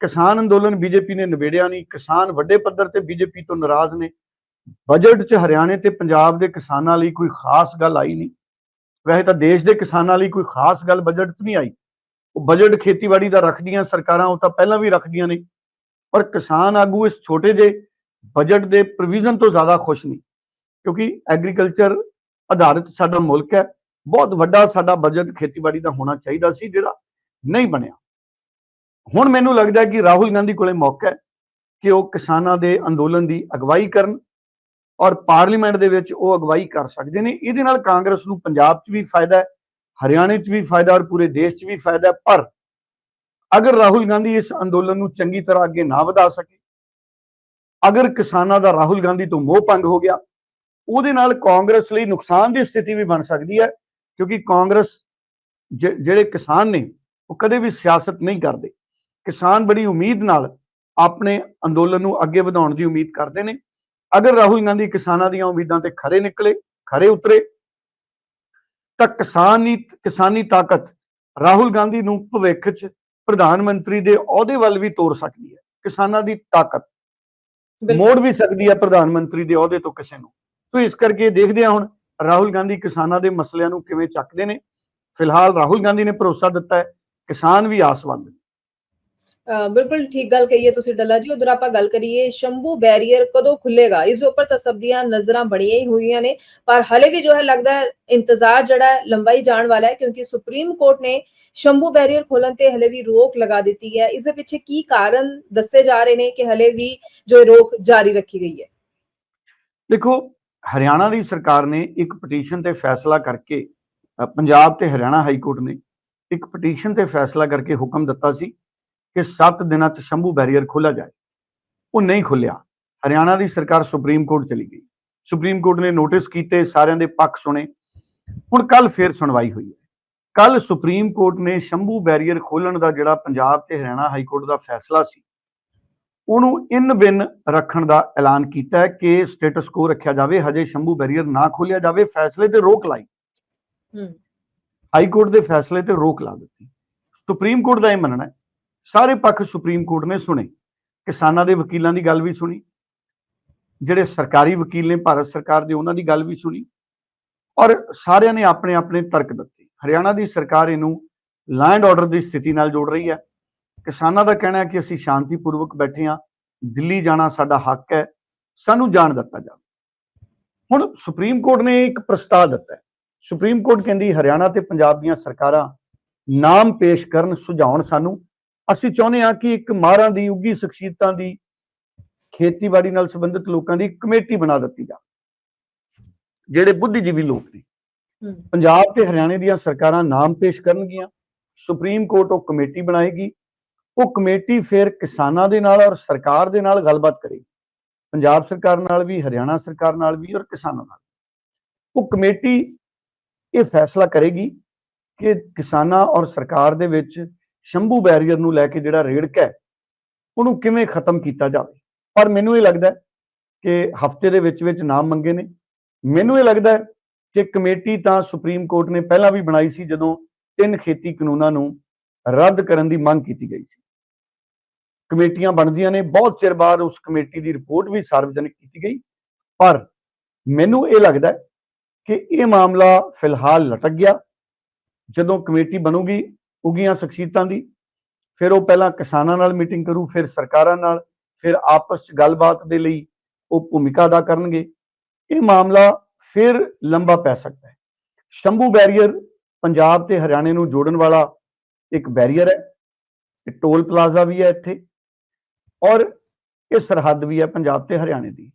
ਕਿਸਾਨ ਅੰਦੋਲਨ ਬੀਜੇਪੀ ਨੇ ਨਿਬੇੜਿਆ ਨਹੀਂ। ਕਿਸਾਨ ਵੱਡੇ ਪੱਧਰ ਤੇ ਬੀਜੇਪੀ ਤੋਂ ਨਾਰਾਜ਼ ਨੇ। ਬਜਟ 'ਚ ਹਰਿਆਣੇ ਤੇ ਪੰਜਾਬ ਦੇ ਕਿਸਾਨਾਂ ਲਈ ਕੋਈ ਖਾਸ ਗੱਲ ਆਈ ਨਹੀਂ। ਵੈਸੇ ਤਾਂ ਦੇਸ਼ ਦੇ ਕਿਸਾਨਾਂ ਲਈ ਕੋਈ ਖਾਸ ਗੱਲ ਬਜਟ 'ਚ ਨਹੀਂ ਆਈ। ਉਹ ਬਜਟ ਖੇਤੀਬਾੜੀ ਦਾ ਰੱਖਦੀਆਂ ਸਰਕਾਰਾਂ, ਉਹ ਤਾਂ ਪਹਿਲਾਂ ਵੀ ਰੱਖਦੀਆਂ ਨੇ। ਪਰ ਕਿਸਾਨ ਆਗੂ ਇਸ ਛੋਟੇ ਜਿਹੇ ਬਜਟ ਦੇ ਪ੍ਰੋਵੀਜ਼ਨ ਤੋਂ ਜ਼ਿਆਦਾ ਖੁਸ਼ ਨਹੀਂ। ਕਿਉਂਕਿ ਐਗਰੀਕਲਚਰ ਆਧਾਰਿਤ ਸਾਡਾ ਮੁਲਕ ਹੈ, ਬਹੁਤ ਵੱਡਾ ਸਾਡਾ ਬਜਟ ਖੇਤੀਬਾੜੀ ਦਾ ਹੋਣਾ ਚਾਹੀਦਾ ਸੀ, ਜਿਹੜਾ ਨਹੀਂ ਬਣਿਆ। ਹੁਣ ਮੈਨੂੰ ਲੱਗਦਾ ਕਿ ਰਾਹੁਲ ਗਾਂਧੀ ਕੋਲੇ ਮੌਕਾ ਹੈ ਕਿ ਉਹ ਕਿਸਾਨਾਂ ਦੇ ਅੰਦੋਲਨ ਦੀ ਅਗਵਾਈ ਕਰਨ ਔਰ ਪਾਰਲੀਮੈਂਟ ਦੇ ਵਿੱਚ ਉਹ ਅਗਵਾਈ ਕਰ ਸਕਦੇ ਨੇ। ਇਹਦੇ ਨਾਲ ਕਾਂਗਰਸ ਨੂੰ ਪੰਜਾਬ 'ਚ ਵੀ ਫਾਇਦਾ ਹੈ, ਹਰਿਆਣੇ 'ਚ ਵੀ ਫਾਇਦਾ ਔਰ ਪੂਰੇ ਦੇਸ਼ 'ਚ ਵੀ ਫਾਇਦਾ ਪਰ ਅਗਰ ਰਾਹੁਲ ਗਾਂਧੀ ਇਸ ਅੰਦੋਲਨ ਨੂੰ ਚੰਗੀ ਤਰ੍ਹਾਂ ਅੱਗੇ ਨਾ ਵਧਾ ਸਕੇ, ਅਗਰ ਕਿਸਾਨਾਂ ਦਾ ਰਾਹੁਲ ਗਾਂਧੀ ਤੋਂ ਮੋਹ ਭੰਗ ਹੋ ਗਿਆ ਉਹਦੇ ਨਾਲ ਕਾਂਗਰਸ ਲਈ ਨੁਕਸਾਨ ਦੀ ਸਥਿਤੀ ਵੀ ਬਣ ਸਕਦੀ ਹੈ ਕਿਉਂਕਿ ਕਾਂਗਰਸ ਜਿਹੜੇ ਕਿਸਾਨ ਨੇ ਉਹ ਕਦੇ ਵੀ ਸਿਆਸਤ ਨਹੀਂ ਕਰਦੇ। ਕਿਸਾਨ ਬੜੀ ਉਮੀਦ ਨਾਲ ਆਪਣੇ ਅੰਦੋਲਨ ਨੂੰ ਅੱਗੇ ਵਧਾਉਣ ਦੀ ਉਮੀਦ ਕਰਦੇ ਨੇ। ਅਗਰ ਰਾਹੁਲ ਗਾਂਧੀ ਕਿਸਾਨਾਂ ਦੀਆਂ ਉਮੀਦਾਂ ਤੇ ਖਰੇ ਨਿਕਲੇ ਖਰੇ ਉਤਰੇ ਤਾਂ ਕਿਸਾਨੀ ਕਿਸਾਨੀ ਤਾਕਤ ਰਾਹੁਲ ਗਾਂਧੀ ਨੂੰ ਭਵਿੱਖ 'ਚ ਪ੍ਰਧਾਨ ਮੰਤਰੀ ਦੇ ਅਹੁਦੇ ਵੱਲ ਵੀ ਤੋਰ ਸਕਦੀ ਹੈ। ਕਿਸਾਨਾਂ ਦੀ ਤਾਕਤ ਮੋੜ ਵੀ ਸਕਦੀ ਹੈ ਪ੍ਰਧਾਨ ਮੰਤਰੀ ਦੇ ਅਹੁਦੇ ਤੋਂ ਕਿਸੇ ਨੂੰ। ਸੋ ਇਸ ਕਰਕੇ ਦੇਖਦੇ ਹਾਂ ਹੁਣ ਰਾਹੁਲ ਗਾਂਧੀ ਕਿਸਾਨਾਂ ਦੇ ਮਸਲਿਆਂ ਨੂੰ ਕਿਵੇਂ ਚੱਕਦੇ ਨੇ। ਫਿਲਹਾਲ ਰਾਹੁਲ ਗਾਂਧੀ ਨੇ ਭਰੋਸਾ ਦਿੱਤਾ ਹੈ ਕਿਸਾਨ ਵੀ ਆਸਵੰਦ ਬਿਲਕੁਲ ਠੀਕ ਗੱਲ ਕਹੀਏ ਤੁਸੀਂ ਡੱਲਾ ਜੀ। ਉਧਰ ਆਪਾਂ ਗੱਲ ਕਰੀਏ ਸ਼ੰਭੂ ਬੈਰੀਅਰ ਕਦੋਂ ਖੁੱਲੇਗਾ ਇਸ ਉੱਪਰ ਤਾਂ ਸਭ ਦੀਆਂ ਨਜ਼ਰਾਂ ਬੜੀਆਂ ਹੀ ਹੋਈਆਂ ਨੇ। ਪਰ ਹਲੇ ਵੀ ਜੋ ਹੈ ਲੱਗਦਾ ਹੈ ਇੰਤਜ਼ਾਰ ਜਿਹੜਾ ਹੈ ਲੰਬਾਈ ਜਾਣ ਵਾਲਾ ਹੈ ਕਿਉਂਕਿ ਸੁਪਰੀਮ ਕੋਰਟ ਨੇ ਸ਼ੰਭੂ ਬੈਰੀਅਰ ਖੋਲਣ ਤੇ ਹਲੇ ਵੀ ਰੋਕ ਲਗਾ ਦਿੱਤੀ ਹੈ। ਇਸ ਦੇ ਪਿੱਛੇ ਕੀ ਕਾਰਨ ਦੱਸੇ ਜਾ ਰਹੇ ਨੇ ਕਿ ਹਲੇ ਵੀ ਜੋ ਰੋਕ ਜਾਰੀ ਰੱਖੀ ਗਈ ਹੈ? ਦੇਖੋ ਹਰਿਆਣਾ ਦੀ ਸਰਕਾਰ ਨੇ ਇੱਕ ਪਟੀਸ਼ਨ ਤੇ ਫੈਸਲਾ ਕਰਕੇ ਪੰਜਾਬ ਤੇ ਹਰਿਆਣਾ ਹਾਈ ਕੋਰਟ ਨੇ ਇੱਕ ਪਟੀਸ਼ਨ ਤੇ ਫੈਸਲਾ ਕਰਕੇ ਹੁਕਮ ਦਿੱਤਾ ਸੀ ਕਿ 7 ਦਿਨਾਂ 'ਚ ਸ਼ੰਭੂ ਬੈਰੀਅਰ ਖੋਲਾ ਜਾਏ। ਉਹ ਨਹੀਂ ਖੁੱਲਿਆ ਹਰਿਆਣਾ ਦੀ ਸਰਕਾਰ ਸੁਪਰੀਮ ਕੋਰਟ ਚਲੀ ਗਈ। ਸੁਪਰੀਮ ਕੋਰਟ ਨੇ ਨੋਟਿਸ ਕੀਤੇ, ਸਾਰਿਆਂ ਦੇ ਪੱਖ ਸੁਣੇ। ਹੁਣ ਕੱਲ ਫੇਰ ਸੁਣਵਾਈ ਹੋਈ ਹੈ। ਕੱਲ ਸੁਪਰੀਮ ਕੋਰਟ ਨੇ ਸ਼ੰਭੂ ਬੈਰੀਅਰ ਖੋਲਣ ਦਾ ਜਿਹੜਾ ਪੰਜਾਬ ਤੇ ਹਰਿਆਣਾ ਹਾਈ ਕੋਰਟ ਦਾ ਫੈਸਲਾ ਸੀ ਉਹਨੂੰ ਇਨ ਬਿਨ ਰੱਖਣ ਦਾ ਐਲਾਨ ਕੀਤਾ ਹੈ ਕਿ ਸਟੇਟਸ ਕੋ ਰੱਖਿਆ ਜਾਵੇ ਹਜੇ ਸ਼ੰਭੂ ਬੈਰੀਅਰ ਨਾ ਖੋਲਿਆ ਜਾਵੇ ਫੈਸਲੇ ਤੇ ਰੋਕ ਲਾਈ। ਹੂੰ। ਹਾਈ ਕੋਰਟ ਦੇ ਫੈਸਲੇ ਤੇ ਰੋਕ ਲਾ ਦਿੱਤੀ। ਸੁਪਰੀਮ ਕੋਰਟ ਦਾ ਇਹ ਮੰਨਣਾ ਹੈ। ਸਾਰੇ ਪੱਖ ਸੁਪਰੀਮ ਕੋਰਟ ਨੇ ਸੁਣੇ। ਕਿਸਾਨਾਂ ਦੇ ਵਕੀਲਾਂ ਦੀ ਗੱਲ ਵੀ ਸੁਣੀ। ਜਿਹੜੇ ਸਰਕਾਰੀ ਵਕੀਲ ਨੇ ਭਾਰਤ ਸਰਕਾਰ ਦੇ ਉਹਨਾਂ ਦੀ ਗੱਲ ਵੀ ਸੁਣੀ। ਔਰ ਸਾਰਿਆਂ ਨੇ ਆਪਣੇ ਆਪਣੇ ਤਰਕ ਦਿੱਤੇ। ਹਰਿਆਣਾ ਦੀ ਸਰਕਾਰ ਇਹਨੂੰ ਲੈਂਡ ਆਰਡਰ ਦੀ ਸਥਿਤੀ ਨਾਲ ਜੋੜ ਰਹੀ ਹੈ। ਕਿਸਾਨਾਂ ਦਾ ਕਹਿਣਾ ਹੈ ਕਿ ਅਸੀਂ ਸ਼ਾਂਤੀਪੂਰਵਕ ਬੈਠੇ ਹਾਂ ਦਿੱਲੀ ਜਾਣਾ ਸਾਡਾ ਹੱਕ ਹੈ ਸਾਨੂੰ ਜਾਣ ਦਿੱਤਾ ਜਾਵੇ। ਹੁਣ ਸੁਪਰੀਮ ਕੋਰਟ ਨੇ ਇੱਕ ਪ੍ਰਸਤਾਵ ਦਿੱਤਾ ਹੈ। ਸੁਪਰੀਮ ਕੋਰਟ ਕਹਿੰਦੀ ਹਰਿਆਣਾ ਤੇ ਪੰਜਾਬ ਦੀਆਂ ਸਰਕਾਰਾਂ ਨਾਮ ਪੇਸ਼ ਕਰਨ ਸੁਝਾਉਣ ਸਾਨੂੰ। ਅਸੀਂ ਚਾਹੁੰਦੇ ਹਾਂ ਕਿ ਇੱਕ ਮਾਰਾਂ ਦੀ ਉੱਗੀ ਸ਼ਖਸੀਅਤਾਂ ਦੀ ਖੇਤੀਬਾੜੀ ਨਾਲ ਸੰਬੰਧਿਤ ਲੋਕਾਂ ਦੀ ਕਮੇਟੀ ਬਣਾ ਦਿੱਤੀ ਜਾਵੇ। ਜਿਹੜੇ ਬੁੱਧੀਜੀਵੀ ਲੋਕ ਨੇ ਪੰਜਾਬ ਤੇ ਹਰਿਆਣੇ ਦੀਆਂ ਸਰਕਾਰਾਂ ਨਾਮ ਪੇਸ਼ ਕਰਨਗੀਆਂ। ਸੁਪਰੀਮ ਕੋਰਟ ਉਹ ਕਮੇਟੀ ਬਣਾਏਗੀ। ਉਹ ਕਮੇਟੀ ਫਿਰ ਕਿਸਾਨਾਂ ਦੇ ਨਾਲ ਔਰ ਸਰਕਾਰ ਦੇ ਨਾਲ ਗੱਲਬਾਤ ਕਰੇਗੀ। ਪੰਜਾਬ ਸਰਕਾਰ ਨਾਲ ਵੀ, ਹਰਿਆਣਾ ਸਰਕਾਰ ਨਾਲ ਵੀ ਔਰ ਕਿਸਾਨਾਂ ਨਾਲ ਉਹ ਕਮੇਟੀ ਇਹ ਫੈਸਲਾ ਕਰੇਗੀ ਕਿ ਕਿਸਾਨਾਂ ਔਰ ਸਰਕਾਰ ਦੇ ਵਿੱਚ ਸ਼ੰਭੂ ਬੈਰੀਅਰ ਨੂੰ ਲੈ ਕੇ ਜਿਹੜਾ ਰੇੜਕ ਹੈ, ਉਹਨੂੰ ਕਿਵੇਂ ਖਤਮ ਕੀਤਾ ਜਾਵੇ। ਪਰ ਮੈਨੂੰ ਇਹ ਲੱਗਦਾ ਕਿ ਹਫ਼ਤੇ ਦੇ ਵਿੱਚ ਵਿੱਚ ਨਾਮ ਮੰਗੇ ਨੇ। ਮੈਨੂੰ ਇਹ ਲੱਗਦਾ ਕਿ ਕਮੇਟੀ ਤਾਂ ਸੁਪਰੀਮ ਕੋਰਟ ਨੇ ਪਹਿਲਾਂ ਵੀ ਬਣਾਈ ਸੀ ਜਦੋਂ ਤਿੰਨ ਖੇਤੀ ਕਾਨੂੰਨਾਂ ਨੂੰ ਰੱਦ ਕਰਨ ਦੀ ਮੰਗ ਕੀਤੀ ਗਈ ਸੀ। ਕਮੇਟੀਆਂ ਬਣਦੀਆਂ ਨੇ, ਬਹੁਤ ਚਿਰ ਬਾਅਦ ਉਸ ਕਮੇਟੀ ਦੀ ਰਿਪੋਰਟ ਵੀ ਸਾਰਵਜਨਿਕ ਕੀਤੀ ਗਈ। ਪਰ ਮੈਨੂੰ ਇਹ ਲੱਗਦਾ ਕਿ ਇਹ ਮਾਮਲਾ ਫਿਲਹਾਲ ਲਟਕ ਗਿਆ। ਜਦੋਂ ਕਮੇਟੀ ਬਣੂਗੀ ਉਗੀਆਂ ਸ਼ਖਸੀਅਤਾਂ ਦੀ, ਫਿਰ ਉਹ ਪਹਿਲਾਂ ਕਿਸਾਨਾਂ ਨਾਲ ਮੀਟਿੰਗ ਕਰੂ, ਫਿਰ ਸਰਕਾਰਾਂ ਨਾਲ, ਫਿਰ ਆਪਸ ਚ ਗੱਲਬਾਤ ਦੇ ਲਈ ਉਹ ਭੂਮਿਕਾ ਅਦਾ ਕਰਨਗੇ। ਇਹ ਮਾਮਲਾ ਫਿਰ ਲੰਬਾ ਪੈ ਸਕਦਾ ਹੈ। ਸ਼ੰਭੂ ਬੈਰੀਅਰ ਪੰਜਾਬ ਤੇ ਹਰਿਆਣੇ ਨੂੰ ਜੋੜਨ ਵਾਲਾ ਇੱਕ ਬੈਰੀਅਰ ਹੈ ਇਹ ਟੋਲ ਪਲਾਜ਼ਾ ਵੀ ਹੈ ਇੱਥੇ। ਔਰ ਇਹ ਸਰਹੱਦ ਵੀ ਹੈ ਪੰਜਾਬ ਤੇ ਹਰਿਆਣੇ ਦੀ।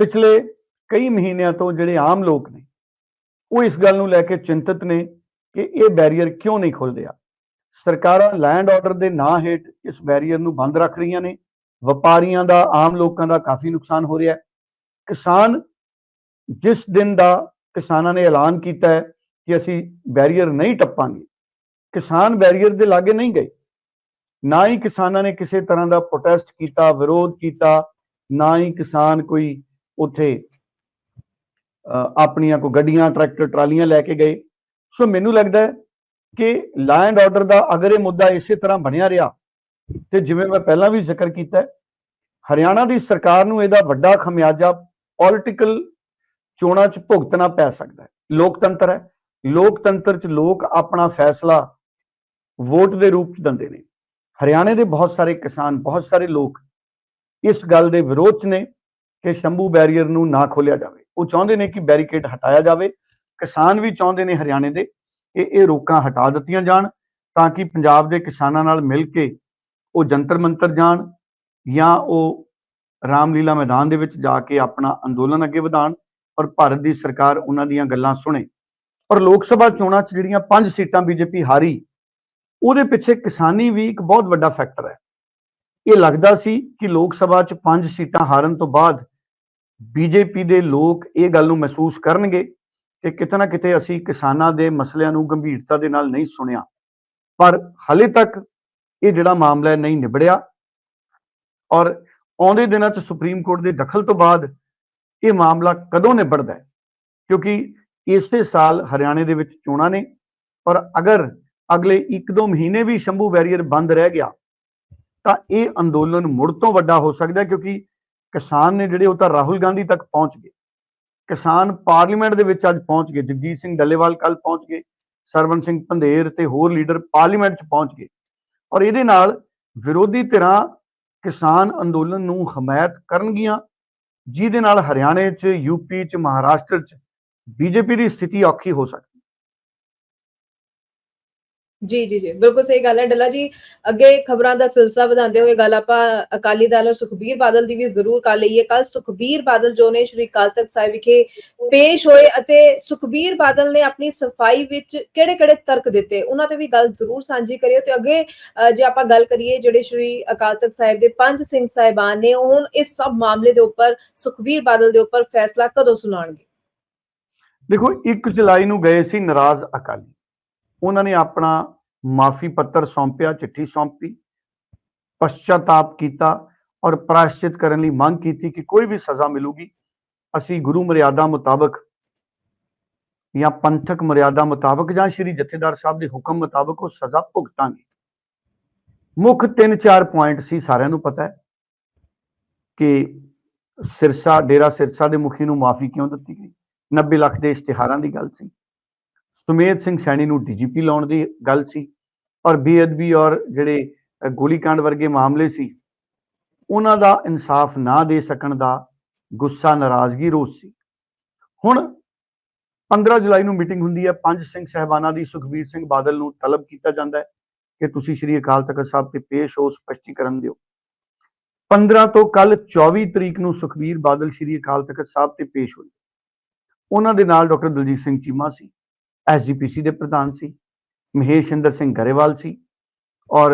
ਪਿਛਲੇ ਕਈ ਮਹੀਨਿਆਂ ਤੋਂ ਜਿਹੜੇ ਆਮ ਲੋਕ ਨੇ, ਉਹ ਇਸ ਗੱਲ ਨੂੰ ਲੈ ਕੇ ਚਿੰਤਤ ਨੇ ਕਿ ਇਹ ਬੈਰੀਅਰ ਕਿਉਂ ਨਹੀਂ ਖੁੱਲ ਰਿਹਾ ਸਰਕਾਰਾਂ ਲੈਂਡ ਆਰਡਰ ਦੇ ਨਾਂ ਹੇਠ ਇਸ ਬੈਰੀਅਰ ਨੂੰ ਬੰਦ ਰੱਖ ਰਹੀਆਂ ਨੇ। ਵਪਾਰੀਆਂ ਦਾ, ਆਮ ਲੋਕਾਂ ਦਾ ਕਾਫੀ ਨੁਕਸਾਨ ਹੋ ਰਿਹਾ ਹੈ। ਕਿਸਾਨ ਜਿਸ ਦਿਨ ਦਾ ਕਿਸਾਨਾਂ ਨੇ ਐਲਾਨ ਕੀਤਾ ਹੈ ਕਿ ਅਸੀਂ ਬੈਰੀਅਰ ਨਹੀਂ ਟੱਪਾਂਗੇ, ਕਿਸਾਨ ਬੈਰੀਅਰ ਦੇ ਲਾਗੇ ਨਹੀਂ ਗਏ ਨਾ ਹੀ ਕਿਸਾਨਾਂ ਨੇ ਕਿਸੇ ਤਰ੍ਹਾਂ ਦਾ ਪ੍ਰੋਟੈਸਟ ਕੀਤਾ, ਵਿਰੋਧ ਕੀਤਾ, ਨਾ ਹੀ ਕਿਸਾਨ ਕੋਈ ਉੱਥੇ ਆਪਣੀਆਂ ਕੋ ਗੱਡੀਆਂ, ਟਰੈਕਟਰ, ਟਰਾਲੀਆਂ ਲੈ ਕੇ ਗਏ। ਸੋ ਮੈਨੂੰ ਲੱਗਦਾ ਹੈ ਕਿ ਐਂਡ ਆਰਡਰ ਦਾ ਅਗਰ ਇਹ ਮੁੱਦਾ ਇਸੇ ਤਰ੍ਹਾਂ ਬਣਿਆ ਰਿਹਾ ਤੇ ਜਿਵੇਂ ਮੈਂ ਪਹਿਲਾਂ ਵੀ ਜ਼ਿਕਰ ਕੀਤਾ ਹਰਿਆਣਾ ਦੀ ਸਰਕਾਰ ਨੂੰ ਇਹਦਾ ਵੱਡਾ ਖਮਿਆਜਾ ਪੋਲਿਟੀਕਲ ਚੋਣਾਂ 'ਚ ਭੁਗਤਣਾ ਪੈ ਸਕਦਾ ਹੈ। ਲੋਕਤੰਤਰ ਹੈ। ਲੋਕਤੰਤਰ 'ਚ ਲੋਕ ਆਪਣਾ ਫੈਸਲਾ ਵੋਟ ਦੇ ਰੂਪ 'ਚ ਦਿੰਦੇ ਨੇ। ਹਰਿਆਣੇ ਦੇ ਬਹੁਤ ਸਾਰੇ ਕਿਸਾਨ, ਬਹੁਤ ਸਾਰੇ ਲੋਕ ਇਸ ਗੱਲ ਦੇ ਵਿਰੋਧ 'ਚ ਨੇ ਕਿ ਸ਼ੰਭੂ ਬੈਰੀਅਰ ਨੂੰ ਨਾ ਖੋਲਿਆ ਜਾਵੇ। ਉਹ ਚਾਹੁੰਦੇ ਨੇ ਕਿ ਬੈਰੀਕੇਡ ਹਟਾਇਆ ਜਾਵੇ। ਕਿਸਾਨ ਵੀ ਚਾਹੁੰਦੇ ਨੇ ਹਰਿਆਣੇ ਦੇ ਕਿ ਇਹ ਰੋਕਾਂ ਹਟਾ ਦਿੱਤੀਆਂ ਜਾਣ ਤਾਂ ਕਿ ਪੰਜਾਬ ਦੇ ਕਿਸਾਨਾਂ ਨਾਲ ਮਿਲ ਕੇ ਉਹ ਜੰਤਰ ਮੰਤਰ ਜਾਣ ਜਾਂ ਉਹ ਰਾਮਲੀਲਾ ਮੈਦਾਨ ਦੇ ਵਿੱਚ ਜਾ ਕੇ ਆਪਣਾ ਅੰਦੋਲਨ ਅੱਗੇ ਵਧਾਉਣ ਔਰ ਭਾਰਤ ਦੀ ਸਰਕਾਰ ਉਹਨਾਂ ਦੀਆਂ ਗੱਲਾਂ ਸੁਣੇ। ਔਰ ਲੋਕ ਸਭਾ ਚੋਣਾਂ 'ਚ ਜਿਹੜੀਆਂ ਪੰਜ ਸੀਟਾਂ ਬੀਜੇਪੀ ਹਾਰੀ ਉਹਦੇ ਪਿੱਛੇ ਕਿਸਾਨੀ ਵੀ ਇੱਕ ਬਹੁਤ ਵੱਡਾ ਫੈਕਟਰ ਹੈ। ਇਹ ਲੱਗਦਾ ਸੀ ਕਿ ਲੋਕ ਸਭਾ 'ਚ ਪੰਜ ਸੀਟਾਂ ਹਾਰਨ ਤੋਂ ਬਾਅਦ ਬੀਜੇਪੀ ਦੇ ਲੋਕ ਇਹ ਗੱਲ ਨੂੰ ਮਹਿਸੂਸ ਕਰਨਗੇ ਕਿ ਕਿਤੇ ਨਾ ਕਿਤੇ ਅਸੀਂ ਕਿਸਾਨਾਂ ਦੇ ਮਸਲਿਆਂ ਨੂੰ ਗੰਭੀਰਤਾ ਦੇ ਨਾਲ ਨਹੀਂ ਸੁਣਿਆ। ਪਰ ਹਲੇ ਤੱਕ ਇਹ ਜਿਹੜਾ ਮਾਮਲਾ ਨਹੀਂ ਨਿਬੜਿਆ ਔਰ ਆਉਂਦੇ ਦਿਨਾਂ 'ਚ ਸੁਪਰੀਮ ਕੋਰਟ ਦੇ ਦਖਲ ਤੋਂ ਬਾਅਦ ਇਹ ਮਾਮਲਾ ਕਦੋਂ ਨਿਬੜਦਾ ਹੈ? ਕਿਉਂਕਿ ਇਸੇ ਸਾਲ ਹਰਿਆਣੇ ਦੇ ਵਿੱਚ ਚੋਣਾਂ ਨੇ ਔਰ ਅਗਰ ਅਗਲੇ 1-2 ਮਹੀਨੇ ਵੀ ਸ਼ੰਭੂ ਬੈਰੀਅਰ ਬੰਦ ਰਹਿ ਗਿਆ, ਤਾਂ ਇਹ ਅੰਦੋਲਨ ਮੁੜ ਤੋਂ ਵੱਡਾ ਹੋ ਸਕਦਾ ਕਿਉਂਕਿ ਕਿਸਾਨ ਨੇ ਜਿਹੜੇ ਉਹ ਤਾਂ ਰਾਹੁਲ ਗਾਂਧੀ ਤੱਕ ਪਹੁੰਚ ਗਏ। ਕਿਸਾਨ ਪਾਰਲੀਮੈਂਟ ਦੇ ਵਿੱਚ ਅੱਜ ਪਹੁੰਚ ਗਏ, ਜਗਜੀਤ ਸਿੰਘ ਡੱਲੇਵਾਲ ਕੱਲ ਪਹੁੰਚ ਗਏ ਸਰਵਨ ਸਿੰਘ ਪੰਧੇਰ ਤੇ ਹੋਰ ਲੀਡਰ ਪਾਰਲੀਮੈਂਟ 'ਚ ਪਹੁੰਚ ਗਏ। ਔਰ ਇਹਦੇ ਨਾਲ ਵਿਰੋਧੀ ਧਿਰਾਂ ਕਿਸਾਨ ਅੰਦੋਲਨ ਨੂੰ ਹਮਾਇਤ ਕਰਨਗੀਆਂ, ਜਿਹਦੇ ਨਾਲ ਹਰਿਆਣੇ 'ਚ ਯੂਪੀ 'ਚ, ਮਹਾਰਾਸ਼ਟਰ 'ਚ ਬੀਜੇਪੀ ਦੀ ਸਥਿਤੀ ਔਖੀ ਹੋ ਸਕਦੀ ਜੀ ਜੀ ਜੀ, ਬਿਲਕੁਲ ਸਹੀ ਗੱਲ ਹੈ। ਡੱਲਾ ਜੀ, ਅੱਗੇ ਖਬਰਾਂ ਦਾ ਸਿਲਸਿਲਾ ਵਧਾਉਂਦੇ ਹੋਏ ਗੱਲ ਆਪਾਂ ਅਕਾਲੀ ਦਲ ਔਰ ਸੁਖਬੀਰ ਬਾਦਲ ਦੀ ਵੀ ਜ਼ਰੂਰ ਕਰ ਲਈਏ। ਕੱਲ ਸੁਖਬੀਰ ਬਾਦਲ ਜੋ ਨੇ ਸ਼੍ਰੀ ਅਕਾਲ ਤਖਤ ਸਾਹਿਬ ਵਿਖੇ ਪੇਸ਼ ਹੋਏ ਅਤੇ ਸੁਖਬੀਰ ਬਾਦਲ ਨੇ ਆਪਣੀ ਸਫ਼ਾਈ ਵਿੱਚ ਕਿਹੜੇ-ਕਿਹੜੇ ਤਰਕ ਦਿੱਤੇ, ਉਹਨਾਂ ਤੇ ਵੀ ਗੱਲ ਜ਼ਰੂਰ ਸਾਂਝੀ ਕਰਿਓ। ਤੇ ਅੱਗੇ ਜੇ ਆਪਾਂ ਗੱਲ ਕਰੀਏ ਜਿਹੜੇ ਸ਼੍ਰੀ ਅਕਾਲ ਤਖਤ ਸਾਹਿਬ ਦੇ ਪੰਜ ਸਿੰਘ ਸਾਹਿਬਾਨ ਨੇ ਹੁਣ ਇਸ ਸਭ ਮਾਮਲੇ ਦੇ ਉੱਪਰ, ਸੁਖਬੀਰ ਬਾਦਲ ਦੇ ਉੱਪਰ ਫੈਸਲਾ ਕਦੋਂ ਸੁਣਾਉਣਗੇ? ਦੇਖੋ 1 ਜੁਲਾਈ ਨੂੰ ਗਏ ਸੀ ਨਾਰਾਜ਼ ਅਕਾਲੀ। ਉਹਨਾਂ ਨੇ ਆਪਣਾ ਮਾਫੀ ਪੱਤਰ ਸੌਂਪਿਆ, ਚਿੱਠੀ ਸੌਂਪੀ, ਪਛਤਾਤਾਪ ਕੀਤਾ ਔਰ ਪ੍ਰਾਸ਼ਚਿਤ ਕਰਨ ਲਈ ਮੰਗ ਕੀਤੀ ਕਿ ਕੋਈ ਵੀ ਸਜ਼ਾ ਮਿਲੂਗੀ। ਅਸੀਂ ਗੁਰੂ ਮਰਿਆਦਾ ਮੁਤਾਬਕ ਜਾਂ ਪੰਥਕ ਮਰਿਆਦਾ ਮੁਤਾਬਕ ਜਾਂ ਸ਼੍ਰੀ ਜਥੇਦਾਰ ਸਾਹਿਬ ਦੇ ਹੁਕਮ ਮੁਤਾਬਕ ਉਹ ਸਜ਼ਾ ਭੁਗਤਾਂਗੇ। ਮੁੱਖ ਤਿੰਨ ਚਾਰ ਪੁਆਇੰਟ ਸੀ, ਸਾਰਿਆਂ ਨੂੰ ਪਤਾ ਹੈ ਕਿ ਸਿਰਸਾ, ਡੇਰਾ ਸਿਰਸਾ ਦੇ ਮੁਖੀ ਨੂੰ ਮਾਫੀ ਕਿਉਂ ਦਿੱਤੀ ਗਈ? 90 ਲੱਖ ਦੇ ਇਸ਼ਤਿਹਾਰਾਂ ਦੀ ਗੱਲ ਸੀ। ਸੁਮੇਧ ਸਿੰਘ ਸੈਣੀ ਨੂੰ ਡੀਜੀਪੀ ਲਾਉਣ ਦੀ ਗੱਲ ਸੀ ਔਰ ਬੇਅਦਬੀ ਔਰ ਜਿਹੜੇ ਅ, ਗੋਲੀकांड ਵਰਗੇ ਮਾਮਲੇ ਸੀ ਉਹਨਾਂ ਦਾ ਇਨਸਾਫ ਨਾ ਦੇ ਸਕਣ ਦਾ ਗੁੱਸਾ ਨਾਰਾਜ਼ਗੀ ਰੋਸ ਸੀ। ਹੁਣ 15 ਜੁਲਾਈ ਨੂੰ ਮੀਟਿੰਗ ਹੁੰਦੀ ਹੈ ਪੰਜ ਸਿੰਘ ਸਹਿਬਾਨਾਂ ਦੀ ਸੁਖਬੀਰ ਸਿੰਘ ਬਾਦਲ ਨੂੰ ਤਲਬ ਕੀਤਾ ਜਾਂਦਾ ਹੈ ਕਿ ਤੁਸੀਂ ਸ਼੍ਰੀ ਅਕਾਲ ਤਖਤ ਸਾਹਿਬ ਤੇ ਪੇਸ਼ ਹੋ ਸਪਸ਼ਟੀਕਰਨ ਦਿਓ। 15 ਤੋਂ ਕੱਲ 24 ਤਰੀਕ ਨੂੰ ਸੁਖਬੀਰ ਬਾਦਲ ਸ਼੍ਰੀ ਅਕਾਲ ਤਖਤ ਸਾਹਿਬ ਤੇ ਪੇਸ਼ ਹੋਏ। ਉਹਨਾਂ ਦੇ ਨਾਲ ਡਾਕਟਰ ਦਲਜੀਤ ਸਿੰਘ ਚੀਮਾ ਸੀ। ਐਸਜੀਪੀਸੀ ਦੇ ਪ੍ਰਧਾਨ ਸੀ, ਮਹੇਸ਼ ਇੰਦਰ ਸਿੰਘ ਗਰੇਵਾਲ ਸੀ ਔਰ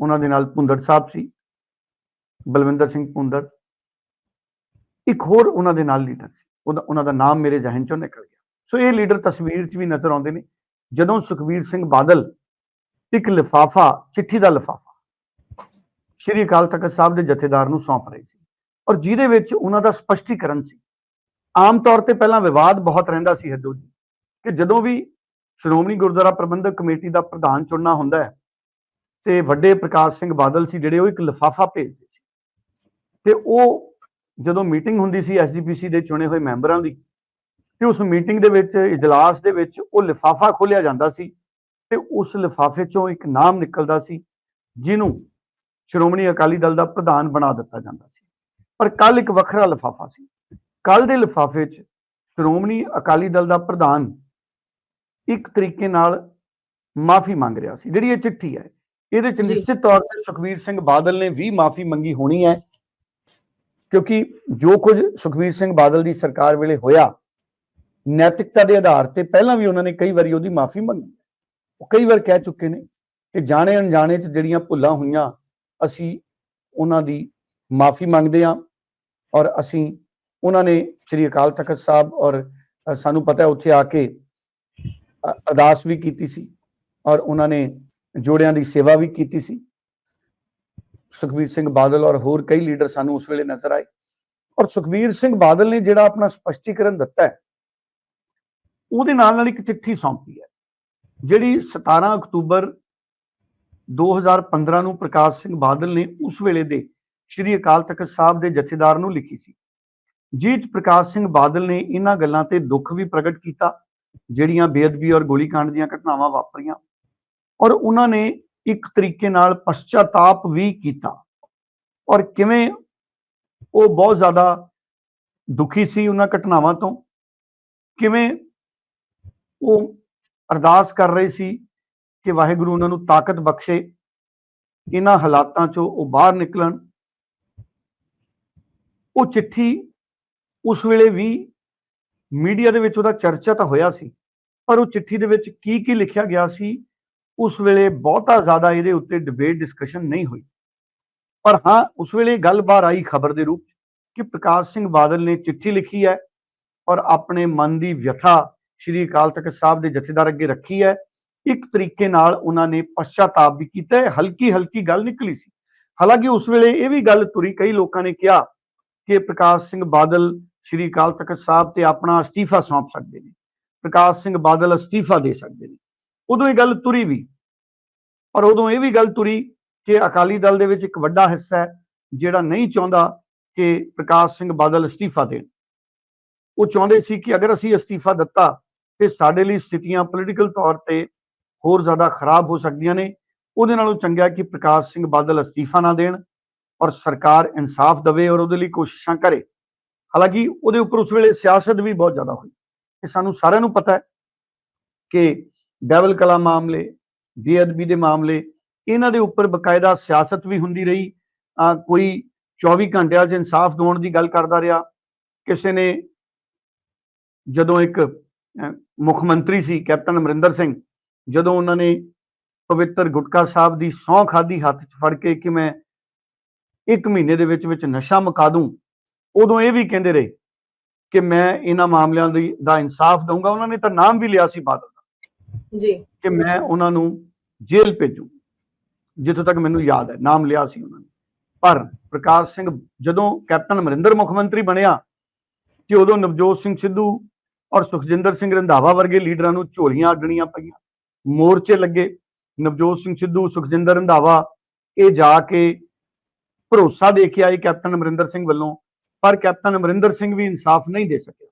ਉਹਨਾਂ ਦੇ ਨਾਲ ਭੁੰਦੜ ਸਾਹਿਬ ਸੀ, ਬਲਵਿੰਦਰ ਸਿੰਘ ਭੁੰਦੜ। ਇੱਕ ਹੋਰ ਉਹਨਾਂ ਦੇ ਨਾਲ ਲੀਡਰ ਸੀ, ਉਹਦਾ, ਉਹਨਾਂ ਦਾ ਨਾਮ ਮੇਰੇ ਜ਼ਿਹਨ ਚੋਂ ਨਿਕਲ ਗਿਆ। ਸੋ ਇਹ ਲੀਡਰ ਤਸਵੀਰ 'ਚ ਵੀ ਨਜ਼ਰ ਆਉਂਦੇ ਨੇ, ਜਦੋਂ ਸੁਖਬੀਰ ਸਿੰਘ ਬਾਦਲ ਇੱਕ ਲਿਫਾਫਾ, ਚਿੱਠੀ ਦਾ ਲਿਫਾਫਾ ਸ਼੍ਰੀ ਅਕਾਲ ਤਖਤ ਸਾਹਿਬ ਦੇ ਜਥੇਦਾਰ ਨੂੰ ਸੌਂਪ ਰਹੇ ਸੀ ਔਰ ਜਿਹਦੇ ਵਿੱਚ ਉਹਨਾਂ ਦਾ ਸਪਸ਼ਟੀਕਰਨ ਸੀ। ਆਮ ਤੌਰ ਤੇ ਪਹਿਲਾਂ ਵਿਵਾਦ ਬਹੁਤ ਰਹਿੰਦਾ ਸੀ ਹੱਦੋ ਜੀ। ਕਿ ਜਦੋਂ ਵੀ ਸ਼੍ਰੋਮਣੀ ਗੁਰਦੁਆਰਾ ਪ੍ਰਬੰਧਕ ਕਮੇਟੀ ਦਾ ਪ੍ਰਧਾਨ ਚੁਣਨਾ ਹੁੰਦਾ ਹੈ, ਤੇ ਵੱਡੇ ਪ੍ਰਕਾਸ਼ ਸਿੰਘ ਬਾਦਲ ਸੀ ਜਿਹੜੇ ਉਹ ਇੱਕ ਲਿਫਾਫਾ ਭੇਜਦੇ ਸੀ। ਤੇ ਉਹ ਜਦੋਂ ਮੀਟਿੰਗ ਹੁੰਦੀ ਸੀ ਐਸਜੀਪੀਸੀ ਦੇ ਚੁਣੇ ਹੋਏ ਮੈਂਬਰਾਂ ਦੀ, ਤੇ ਉਸ ਮੀਟਿੰਗ ਦੇ ਵਿੱਚ, ਇਜਲਾਸ ਦੇ ਵਿੱਚ ਉਹ ਲਿਫਾਫਾ ਖੋਲਿਆ ਜਾਂਦਾ ਸੀ ਤੇ ਉਸ ਲਿਫਾਫੇ ਚੋਂ ਇੱਕ ਨਾਮ ਨਿਕਲਦਾ ਸੀ, ਜਿਹਨੂੰ ਸ਼੍ਰੋਮਣੀ ਅਕਾਲੀ ਦਲ ਦਾ ਪ੍ਰਧਾਨ ਬਣਾ ਦਿੱਤਾ ਜਾਂਦਾ ਸੀ। ਪਰ ਕੱਲ ਇੱਕ ਵੱਖਰਾ ਲਿਫਾਫਾ ਸੀ। ਕੱਲ ਦੇ ਲਿਫਾਫੇ 'ਚ ਸ਼੍ਰੋਮਣੀ ਅਕਾਲੀ ਦਲ ਦਾ ਪ੍ਰਧਾਨ ਇੱਕ ਤਰੀਕੇ ਨਾਲ ਮਾਫੀ ਮੰਗ ਰਿਹਾ ਸੀ ਜਿਹੜੀ ਇਹ ਚਿੱਠੀ ਹੈ ਇਹਦੇ 'ਚ। ਨਿਸ਼ਚਿਤ ਤੌਰ ਤੇ ਸੁਖਬੀਰ ਸਿੰਘ ਬਾਦਲ ਨੇ ਵੀ ਮਾਫੀ ਮੰਗੀ ਹੋਣੀ ਹੈ ਕਿਉਂਕਿ ਜੋ ਕੁਝ ਸੁਖਬੀਰ ਸਿੰਘ ਬਾਦਲ ਦੀ ਸਰਕਾਰ ਵੇਲੇ ਹੋਇਆ ਨੈਤਿਕਤਾ ਦੇ ਆਧਾਰ ਤੇ ਪਹਿਲਾਂ ਵੀ ਉਹਨਾਂ ਨੇ ਕਈ ਵਾਰੀ ਉਹਦੀ ਮਾਫੀ ਮੰਗੀ ਉਹ ਕਈ ਵਾਰ ਕਹਿ ਚੁੱਕੇ ਨੇ ਕਿ ਜਾਣੇ ਅਣਜਾਣੇ 'ਚ ਜਿਹੜੀਆਂ ਭੁੱਲਾਂ ਹੋਈਆਂ ਅਸੀਂ ਉਹਨਾਂ ਦੀ ਮਾਫੀ ਮੰਗਦੇ ਹਾਂ ਔਰ ਅਸੀਂ ਉਹਨਾਂ ਨੇ ਸ੍ਰੀ ਅਕਾਲ ਤਖਤ ਸਾਹਿਬ ਔਰ ਸਾਨੂੰ ਪਤਾ ਹੈ ਉੱਥੇ ਆ ਕੇ ਅਰਦਾਸ ਵੀ ਕੀਤੀ ਸੀ ਔਰ ਉਹਨਾਂ ਨੇ ਜੋੜਿਆਂ ਦੀ ਸੇਵਾ ਵੀ ਕੀਤੀ ਸੀ। ਸੁਖਬੀਰ ਸਿੰਘ ਬਾਦਲ ਔਰ ਹੋਰ ਕਈ ਲੀਡਰ ਸਾਨੂੰ ਉਸ ਵੇਲੇ ਨਜ਼ਰ ਆਏ ਔਰ ਸੁਖਬੀਰ ਸਿੰਘ ਬਾਦਲ ਨੇ ਜਿਹੜਾ ਆਪਣਾ ਸਪਸ਼ਟੀਕਰਨ ਦਿੱਤਾ ਹੈ, ਉਹਦੇ ਨਾਲ ਨਾਲ ਇੱਕ ਚਿੱਠੀ ਸੌਂਪੀ ਹੈ, ਜਿਹੜੀ 17 ਅਕਤੂਬਰ 2015 ਨੂੰ ਪ੍ਰਕਾਸ਼ ਸਿੰਘ ਬਾਦਲ ਨੇ ਉਸ ਵੇਲੇ ਦੇ ਸ਼੍ਰੀ ਅਕਾਲ ਤਖਤ ਸਾਹਿਬ ਦੇ ਜਥੇਦਾਰ ਨੂੰ ਲਿਖੀ ਸੀ। ਜੀਤ ਪ੍ਰਕਾਸ਼ ਸਿੰਘ ਬਾਦਲ ਨੇ ਇਹਨਾਂ ਗੱਲਾਂ ਤੇ ਦੁੱਖ ਵੀ ਪ੍ਰਗਟ ਕੀਤਾ ਜਿਹੜੀਆਂ ਬੇਅਦਬੀ ਔਰ ਗੋਲੀकांड ਦੀਆਂ ਘਟਨਾਵਾਂ ਵਾਪਰੀਆਂ ਔਰ ਉਹਨਾਂ ਨੇ ਇੱਕ ਤਰੀਕੇ ਨਾਲ ਪਛਤਾਤਾਪ ਵੀ ਕੀਤਾ ਔਰ ਕਿਵੇਂ ਉਹ ਬਹੁਤ ਜ਼ਿਆਦਾ ਦੁਖੀ ਸੀ ਉਹਨਾਂ ਘਟਨਾਵਾਂ ਤੋਂ, ਕਿਵੇਂ ਉਹ ਅਰਦਾਸ ਕਰ ਰਹੇ ਸੀ ਕਿ ਵਾਹਿਗੁਰੂ ਉਹਨਾਂ ਨੂੰ ਤਾਕਤ ਬਖਸ਼ੇ, ਇਹਨਾਂ ਹਾਲਾਤਾਂ ਚੋਂ ਉਹ ਬਾਹਰ ਨਿਕਲਣ। ਉਹ ਚਿੱਠੀ ਉਸ ਵੇਲੇ ਵੀ ਮੀਡੀਆ ਦੇ ਵਿੱਚ ਉਹਦਾ ਚਰਚਾ ਤਾਂ ਹੋਇਆ ਸੀ, ਪਰ ਉਹ ਚਿੱਠੀ ਦੇ ਵਿੱਚ ਕੀ ਕੀ ਲਿਖਿਆ ਗਿਆ ਸੀ, ਉਸ ਵੇਲੇ ਬਹੁਤਾ ਜ਼ਿਆਦਾ ਇਹਦੇ ਉੱਤੇ ਡਿਬੇਟ ਡਿਸਕਸ਼ਨ ਨਹੀਂ ਹੋਈ। ਪਰ ਹਾਂ, ਉਸ ਵੇਲੇ ਗੱਲ ਬਾਹਰ ਆਈ ਖਬਰ ਦੇ ਰੂਪ ਕਿ ਪ੍ਰਕਾਸ਼ ਸਿੰਘ ਬਾਦਲ ਨੇ ਚਿੱਠੀ ਲਿਖੀ ਹੈ ਔਰ ਆਪਣੇ ਮਨ ਦੀ ਵਿਅਥਾ ਸ਼੍ਰੀ ਅਕਾਲ ਤਖਤ ਸਾਹਿਬ ਦੇ ਜਥੇਦਾਰ ਅੱਗੇ ਰੱਖੀ ਹੈ। ਇੱਕ ਤਰੀਕੇ ਨਾਲ ਉਹਨਾਂ ਨੇ ਪਛਤਾਤਾਪ ਵੀ ਕੀਤਾ ਹੈ ਹਲਕੀ ਹਲਕੀ ਗੱਲ ਨਿਕਲੀ ਸੀ। ਹਾਲਾਂਕਿ ਉਸ ਵੇਲੇ ਇਹ ਵੀ ਗੱਲ ਤੁਰੀ, ਕਈ ਲੋਕਾਂ ਨੇ ਕਿਹਾ ਕਿ ਪ੍ਰਕਾਸ਼ ਸਿੰਘ ਬਾਦਲ ਸ਼੍ਰੀ ਅਕਾਲ ਤਖਤ ਸਾਹਿਬ ਤੇ ਆਪਣਾ ਅਸਤੀਫਾ ਸੌਂਪ ਸਕਦੇ ਨੇ, ਪ੍ਰਕਾਸ਼ ਸਿੰਘ ਬਾਦਲ ਅਸਤੀਫਾ ਦੇ ਸਕਦੇ ਨੇ। ਉਦੋਂ ਇਹ ਗੱਲ ਤੁਰੀ ਵੀ ਔਰ ਉਦੋਂ ਇਹ ਵੀ ਗੱਲ ਤੁਰੀ ਕਿ ਅਕਾਲੀ ਦਲ ਦੇ ਵਿੱਚ ਇੱਕ ਵੱਡਾ ਹਿੱਸਾ ਹੈ, ਜਿਹੜਾ ਨਹੀਂ ਚਾਹੁੰਦਾ ਕਿ ਪ੍ਰਕਾਸ਼ ਸਿੰਘ ਬਾਦਲ ਅਸਤੀਫਾ ਦੇਣ। ਉਹ ਚਾਹੁੰਦੇ ਸੀ ਕਿ ਅਗਰ ਅਸੀਂ ਅਸਤੀਫਾ ਦਿੱਤਾ ਤੇ ਸਾਡੇ ਲਈ ਸਥਿਤੀਆਂ ਪੋਲੀਟੀਕਲ ਤੌਰ ਤੇ ਹੋਰ ਜ਼ਿਆਦਾ ਖਰਾਬ ਹੋ ਸਕਦੀਆਂ ਨੇ। ਉਹਦੇ ਨਾਲੋਂ ਚੰਗਾ ਕਿ ਪ੍ਰਕਾਸ਼ ਸਿੰਘ ਬਾਦਲ ਅਸਤੀਫਾ ਨਾ ਦੇਣ ਔਰ ਸਰਕਾਰ ਇਨਸਾਫ ਦੇਵੇ ਔਰ ਉਹਦੇ ਲਈ ਕੋਸ਼ਿਸ਼ਾਂ ਕਰੇ। ਹਾਲਾਂਕਿ ਉਹਦੇ ਉੱਪਰ ਉਸ ਵੇਲੇ ਸਿਆਸਤ ਵੀ ਬਹੁਤ ਜ਼ਿਆਦਾ ਹੋਈ। ਇਹ ਸਾਨੂੰ ਸਾਰਿਆਂ ਨੂੰ ਪਤਾ ਹੈ ਕਿ ਡੈਵਲ ਕਲਾ ਮਾਮਲੇ, ਬੇਅਦਬੀ ਦੇ ਮਾਮਲੇ, ਇਹਨਾਂ ਦੇ ਉੱਪਰ ਬਕਾਇਦਾ ਸਿਆਸਤ ਵੀ ਹੁੰਦੀ ਰਹੀ। ਕੋਈ 24 ਘੰਟਿਆਂ 'ਚ ਇਨਸਾਫ ਦਿਵਾਉਣ ਦੀ ਗੱਲ ਕਰਦਾ ਰਿਹਾ। ਕਿਸੇ ਨੇ ਜਦੋਂ ਇੱਕ ਮੁੱਖ ਮੰਤਰੀ ਸੀ ਕੈਪਟਨ ਅਮਰਿੰਦਰ ਸਿੰਘ, ਜਦੋਂ ਉਹਨਾਂ ਨੇ ਪਵਿੱਤਰ ਗੁਟਕਾ ਸਾਹਿਬ ਦੀ ਸਹੁੰ ਖਾਦੀ ਹੱਥ 'ਚ ਫੜ ਕੇ ਕਿ ਮੈਂ ਇੱਕ ਮਹੀਨੇ ਦੇ ਵਿੱਚ ਵਿੱਚ ਨਸ਼ਾ ਮੁਕਾ ਦੂੰ ਉਦੋਂ ਇਹ ਵੀ ਕਹਿੰਦੇ ਰਹੇ ਕਿ ਮੈਂ ਇਹਨਾਂ ਮਾਮਲਿਆਂ ਦੀ ਦਾ ਇਨਸਾਫ ਦਊਂਗਾ। ਉਹਨਾਂ ਨੇ ਤਾਂ ਨਾਮ ਵੀ ਲਿਆ ਸੀ ਬਾਦਲ ਦਾ। ਜੀ। ਕਿ ਮੈਂ ਉਹਨਾਂ ਨੂੰ ਜੇਲ੍ਹ ਭੇਜੂ ਜਿੱਥੋਂ ਤੱਕ ਮੈਨੂੰ ਯਾਦ ਹੈ। ਨਾਮ ਲਿਆ ਸੀ ਉਹਨਾਂ ਨੇ। ਪਰ ਪ੍ਰਕਾਸ਼ ਸਿੰਘ ਜਦੋਂ ਕੈਪਟਨ ਅਮਰਿੰਦਰ ਮੁੱਖ ਮੰਤਰੀ ਬਣਿਆ ਕਿ ਉਦੋਂ ਨਵਜੋਤ ਸਿੰਘ ਸਿੱਧੂ ਔਰ ਸੁਖਜਿੰਦਰ ਸਿੰਘ ਰੰਧਾਵਾ ਵਰਗੇ ਲੀਡਰਾਂ ਨੂੰ ਝੋਲੀਆਂ ਅੱਡਣੀਆਂ ਪਈਆਂ। ਮੋਰਚੇ ਲੱਗੇ। ਨਵਜੋਤ ਸਿੰਘ ਸਿੱਧੂ ਸੁਖਜਿੰਦਰ ਰੰਧਾਵਾ ਇਹ ਜਾ ਕੇ ਭਰੋਸਾ ਦੇ ਕੇ ਆਏ ਕੈਪਟਨ ਅਮਰਿੰਦਰ ਸਿੰਘ ਵੱਲੋਂ ਪਰ ਕੈਪਟਨ ਅਮਰਿੰਦਰ ਸਿੰਘ ਵੀ ਇਨਸਾਫ ਨਹੀਂ ਦੇ ਸਕਿਆ।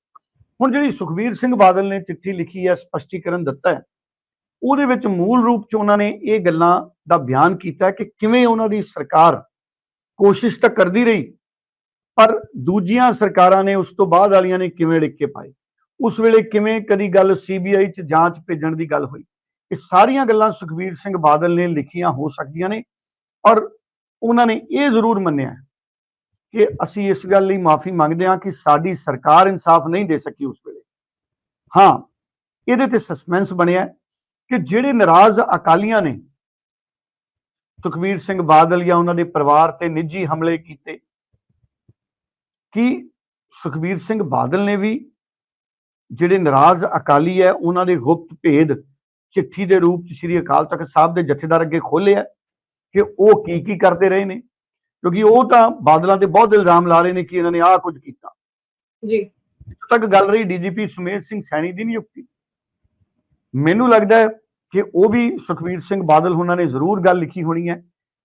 ਹੁਣ ਜਿਹੜੀ ਸੁਖਬੀਰ ਸਿੰਘ ਬਾਦਲ ਨੇ ਚਿੱਠੀ ਲਿਖੀ ਹੈ, ਸਪਸ਼ਟੀਕਰਨ ਦਿੱਤਾ ਹੈ, ਉਹਦੇ ਵਿੱਚ ਮੂਲ ਰੂਪ ਚ ਉਹਨਾਂ ਨੇ ਇਹ ਗੱਲਾਂ ਦਾ ਬਿਆਨ ਕੀਤਾ ਕਿ ਕਿਵੇਂ ਉਹਨਾਂ ਦੀ ਸਰਕਾਰ ਕੋਸ਼ਿਸ਼ ਤਾਂ ਕਰਦੀ ਰਹੀ, ਪਰ ਦੂਜੀਆਂ ਸਰਕਾਰਾਂ ਨੇ ਉਸ ਤੋਂ ਬਾਅਦ ਵਾਲੀਆਂ ਨੇ ਕਿਵੇਂ ਡਿੱਕੇ ਪਾਏ? ਉਸ ਵੇਲੇ ਕਿਵੇਂ ਕਦੀ ਗੱਲ ਸੀਬੀਆਈ ਚ ਜਾਂਚ ਭੇਜਣ ਦੀ ਗੱਲ ਹੋਈ? ਇਹ ਸਾਰੀਆਂ ਗੱਲਾਂ ਸੁਖਬੀਰ ਸਿੰਘ ਬਾਦਲ ਨੇ ਲਿਖੀਆਂ ਹੋ ਸਕਦੀਆਂ ਨੇ ਔਰ ਉਹਨਾਂ ਨੇ ਇਹ ਜ਼ਰੂਰ ਮੰਨਿਆ ਕਿ ਅਸੀਂ ਇਸ ਗੱਲ ਲਈ ਮਾਫੀ ਮੰਗਦੇ ਹਾਂ ਕਿ ਸਾਡੀ ਸਰਕਾਰ ਇਨਸਾਫ ਨਹੀਂ ਦੇ ਸਕੀ ਉਸ ਵੇਲੇ। ਹਾਂ, ਇਹਦੇ ਤੇ ਸਸਪੈਂਸ ਬਣਿਆ ਕਿ ਜਿਹੜੇ ਨਾਰਾਜ਼ ਅਕਾਲੀਆਂ ਨੇ, ਸੁਖਬੀਰ ਸਿੰਘ ਬਾਦਲ ਜਾਂ ਉਹਨਾਂ ਦੇ ਪਰਿਵਾਰ ਤੇ ਨਿੱਜੀ ਹਮਲੇ ਕੀਤੇ, ਕਿ ਸੁਖਬੀਰ ਸਿੰਘ ਬਾਦਲ ਨੇ ਵੀ ਜਿਹੜੇ ਨਾਰਾਜ਼ ਅਕਾਲੀ ਹੈ, ਉਹਨਾਂ ਦੇ ਗੁਪਤ ਭੇਦ ਚਿੱਠੀ ਦੇ ਰੂਪ ਚ ਸ੍ਰੀ ਅਕਾਲ ਤਖਤ ਸਾਹਿਬ ਦੇ ਜਥੇਦਾਰ ਅੱਗੇ ਖੋਲ੍ਹਿਆ ਕਿ ਉਹ ਕੀ ਕੀ ਕਰਦੇ ਰਹੇ ਨੇ? ਕਿਉਂਕਿ ਉਹ ਤਾਂ ਬਾਦਲਾਂ ਤੇ ਬਹੁਤ ਇਲਜ਼ਾਮ ਲਾ ਰਹੇ ਨੇ ਕਿ ਇਹਨਾਂ ਨੇ ਆਹ ਕੁਝ ਕੀਤਾ। ਜੀ। ਇੱਥੋਂ ਤੱਕ ਗੱਲ ਰਹੀ ਡੀਜੀਪੀ ਸੁਮੇਧ ਸਿੰਘ ਸੈਣੀ ਦੀ ਨਿਯੁਕਤੀ। ਮੈਨੂੰ ਲੱਗਦਾ ਹੈ ਕਿ ਉਹ ਵੀ ਸੁਖਵੀਰ ਸਿੰਘ ਬਾਦਲ ਉਹਨਾਂ ਨੇ ਜ਼ਰੂਰ ਗੱਲ ਲਿਖੀ ਹੋਣੀ ਹੈ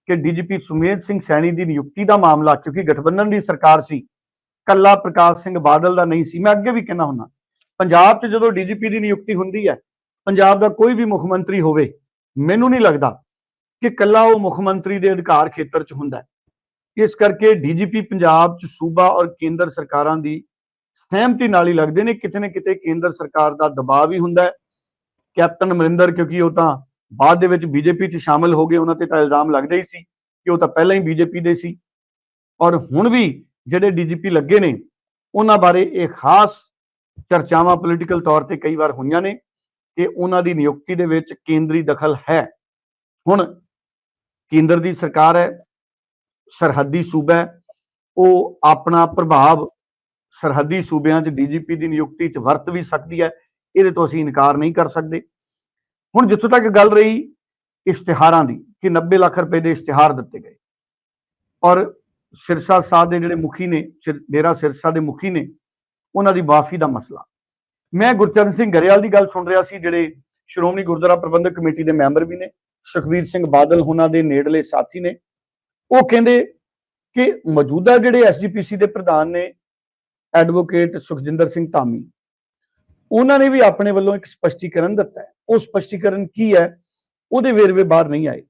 ਕਿ ਡੀਜੀਪੀ ਸੁਮੇਧ ਸਿੰਘ ਸੈਣੀ ਦੀ ਨਿਯੁਕਤੀ ਦਾ ਮਾਮਲਾ ਕਿਉਂਕਿ ਗਠਬੰਧਨ ਦੀ ਸਰਕਾਰ ਸੀ ਕੱਲਾ ਪ੍ਰਕਾਸ਼ ਸਿੰਘ ਬਾਦਲ ਦਾ ਨਹੀਂ ਸੀ। ਮੈਂ ਅੱਗੇ ਵੀ ਕਹਿਣਾ ਹੁੰਦਾ ਪੰਜਾਬ 'ਚ ਜਦੋਂ ਡੀਜੀਪੀ ਦੀ ਨਿਯੁਕਤੀ ਹੁੰਦੀ ਹੈ ਪੰਜਾਬ ਦਾ ਕੋਈ ਵੀ ਮੁੱਖ ਮੰਤਰੀ ਹੋਵੇ ਮੈਨੂੰ ਨਹੀਂ ਲੱਗਦਾ ਕਿ ਕੱਲਾ ਉਹ ਮੁੱਖ ਮੰਤਰੀ ਦੇ ਅਧਿਕਾਰ ਖੇਤਰ 'ਚ ਹੁੰਦਾ ਹੈ। ਇਸ ਕਰਕੇ ਡੀਜੀਪੀ ਪੰਜਾਬ 'ਚ ਸੂਬਾ ਔਰ ਕੇਂਦਰ ਸਰਕਾਰਾਂ ਦੀ ਸਹਿਮਤੀ ਨਾਲ ਹੀ ਲੱਗਦੇ ਨੇ, ਕਿਤੇ ਨਾ ਕਿਤੇ ਕੇਂਦਰ ਸਰਕਾਰ ਦਾ ਦਬਾਅ ਵੀ ਹੁੰਦਾ ਹੈ। ਕੈਪਟਨ ਅਮਰਿੰਦਰ, ਕਿਉਂਕਿ ਉਹ ਤਾਂ ਬਾਅਦ ਦੇ ਵਿੱਚ ਬੀਜੇਪੀ 'ਚ ਸ਼ਾਮਲ ਹੋ ਗਏ, ਉਹਨਾਂ ਤੇ ਤਾਂ ਇਲਜ਼ਾਮ ਲੱਗਦਾ ਹੀ ਸੀ ਕਿ ਉਹ ਤਾਂ ਪਹਿਲਾਂ ਹੀ ਬੀਜੇਪੀ ਦੇ ਸੀ। ਔਰ ਹੁਣ ਵੀ ਜਿਹੜੇ ਡੀਜੀਪੀ ਲੱਗੇ ਨੇ, ਉਹਨਾਂ ਬਾਰੇ ਇਹ ਖਾਸ ਚਰਚਾਵਾਂ ਪੋਲੀਟੀਕਲ ਤੌਰ ਤੇ ਕਈ ਵਾਰ ਹੋਈਆਂ ਨੇ ਕਿ ਉਹਨਾਂ ਦੀ ਨਿਯੁਕਤੀ ਦੇ ਵਿੱਚ ਕੇਂਦਰੀ ਦਖਲ ਹੈ। ਹੁਣ ਕੇਂਦਰ ਦੀ ਸਰਕਾਰ ਹੈ ਸਰਹੱਦੀ ਸੂਬਾ ਉਹ ਆਪਣਾ ਪ੍ਰਭਾਵ ਸਰਹੱਦੀ ਸੂਬਿਆਂ 'ਚ ਡੀਜੀਪੀ ਦੀ ਨਿਯੁਕਤੀ 'ਚ ਵਰਤ ਵੀ ਸਕਦੀ ਹੈ, ਇਹਦੇ ਤੋਂ ਅਸੀਂ ਇਨਕਾਰ ਨਹੀਂ ਕਰ ਸਕਦੇ। ਹੁਣ ਜਿੱਥੋਂ ਤੱਕ ਗੱਲ ਰਹੀ ਇਸ਼ਤਿਹਾਰਾਂ ਦੀ ਕਿ 90 ਲੱਖ ਰੁਪਏ ਦੇ ਇਸ਼ਤਿਹਾਰ ਦਿੱਤੇ ਗਏ, ਔਰ ਸਿਰਸਾ ਸਾਹਿਬ ਦੇ ਜਿਹੜੇ ਮੁਖੀ ਨੇ, ਸਿਰ- ਡੇਰਾ ਸਿਰਸਾ ਦੇ ਮੁਖੀ ਨੇ, ਉਹਨਾਂ ਦੀ ਮਾਫੀ ਦਾ ਮਸਲਾ। ਮੈਂ ਗੁਰਚਰਨ ਸਿੰਘ ਗਰੇਵਾਲ ਦੀ ਗੱਲ ਸੁਣ ਰਿਹਾ ਸੀ, ਜਿਹੜੇ ਸ਼੍ਰੋਮਣੀ ਗੁਰਦੁਆਰਾ ਪ੍ਰਬੰਧਕ ਕਮੇਟੀ ਦੇ ਮੈਂਬਰ ਵੀ ਨੇ ਸੁਖਵੀਰ ਸਿੰਘ ਬਾਦਲ ਉਹਨਾਂ ਦੇ ਨੇੜਲੇ ਸਾਥੀ ਨੇ ਉਹ ਕਹਿੰਦੇ ਕਿ ਮੌਜੂਦਾ ਜਿਹੜੇ ਐਸਜੀਪੀਸੀ ਦੇ ਪ੍ਰਧਾਨ ਨੇ ਐਡਵੋਕੇਟ ਸੁਖਜਿੰਦਰ ਸਿੰਘ ਧਾਮੀ ਉਹਨਾਂ ਨੇ ਵੀ ਆਪਣੇ ਵੱਲੋਂ ਇੱਕ ਸਪਸ਼ਟੀਕਰਨ ਦਿੱਤਾ ਹੈ। ਉਹ ਸਪਸ਼ਟੀਕਰਨ ਕੀ ਹੈ ਉਹਦੇ ਵੇਰਵੇ ਬਾਹਰ ਨਹੀਂ ਆਏ।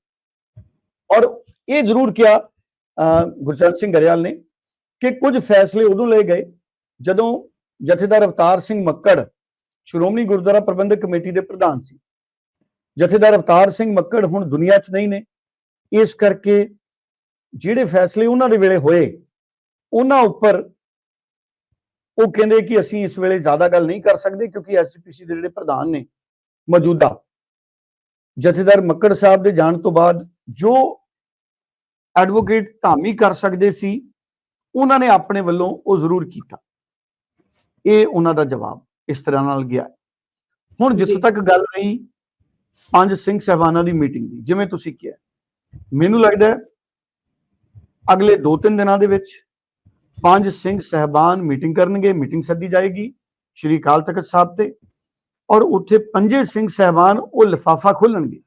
ਔਰ ਇਹ ਜ਼ਰੂਰ ਕਿਹਾ ਅਹ, ਗੁਰਚਰਨ ਸਿੰਘ ਗਰੇਵਾਲ ਨੇ ਕਿ ਕੁਝ ਫੈਸਲੇ ਉਦੋਂ ਲਏ ਗਏ ਜਦੋਂ ਜਥੇਦਾਰ ਅਵਤਾਰ ਸਿੰਘ ਮੱਕੜ ਸ਼੍ਰੋਮਣੀ ਗੁਰਦੁਆਰਾ ਪ੍ਰਬੰਧਕ ਕਮੇਟੀ ਦੇ ਪ੍ਰਧਾਨ ਸੀ। ਜਥੇਦਾਰ ਅਵਤਾਰ ਸਿੰਘ ਮੱਕੜ ਹੁਣ ਦੁਨੀਆ 'ਚ ਨਹੀਂ ਨੇ। ਇਸ ਕਰਕੇ ਜਿਹੜੇ ਫੈਸਲੇ ਉਹਨਾਂ ਦੇ ਵੇਲੇ ਹੋਏ ਉਹਨਾਂ ਉੱਪਰ ਉਹ ਕਹਿੰਦੇ ਕਿ ਅਸੀਂ ਇਸ ਵੇਲੇ ਜ਼ਿਆਦਾ ਗੱਲ ਨਹੀਂ ਕਰ ਸਕਦੇ ਕਿਉਂਕਿ ਐਸਜੀਪੀਸੀ ਦੇ ਜਿਹੜੇ ਪ੍ਰਧਾਨ ਨੇ ਮੌਜੂਦਾ ਜਥੇਦਾਰ ਮੱਕੜ ਸਾਹਿਬ ਦੇ ਜਾਣ ਤੋਂ ਬਾਅਦ ਜੋ ਐਡਵੋਕੇਟ ਧਾਮੀ ਕਰ ਸਕਦੇ ਸੀ ਉਹਨਾਂ ਨੇ ਆਪਣੇ ਵੱਲੋਂ ਉਹ ਜ਼ਰੂਰ ਕੀਤਾ। ਇਹ ਉਹਨਾਂ ਦਾ ਜਵਾਬ ਇਸ ਤਰ੍ਹਾਂ ਨਾਲ ਗਿਆ। ਹੁਣ ਜਿੱਥੋਂ। ਤੱਕ ਗੱਲ ਰਹੀ ਪੰਜ ਸਿੰਘ ਸਹਿਬਾਨਾਂ ਦੀ ਮੀਟਿੰਗ ਦੀ ਜਿਵੇਂ ਤੁਸੀਂ ਕਿਹਾ। ਮੈਨੂੰ ਲੱਗਦਾ ਹੈ ਅਗਲੇ 2-3 ਦਿਨਾਂ ਦੇ ਵਿੱਚ ਪੰਜ ਸਿੰਘ ਸਹਿਬਾਨ ਮੀਟਿੰਗ ਕਰਨਗੇ, ਮੀਟਿੰਗ ਸੱਦੀ ਜਾਏਗੀ ਸ਼੍ਰੀ ਅਕਾਲ ਤਖਤ ਸਾਹਿਬ ਤੇ ਔਰ ਉੱਥੇ ਪੰਜੇ ਸਿੰਘ ਸਹਿਬਾਨ ਉਹ ਲਿਫਾਫਾ ਖੋਲਣਗੇ।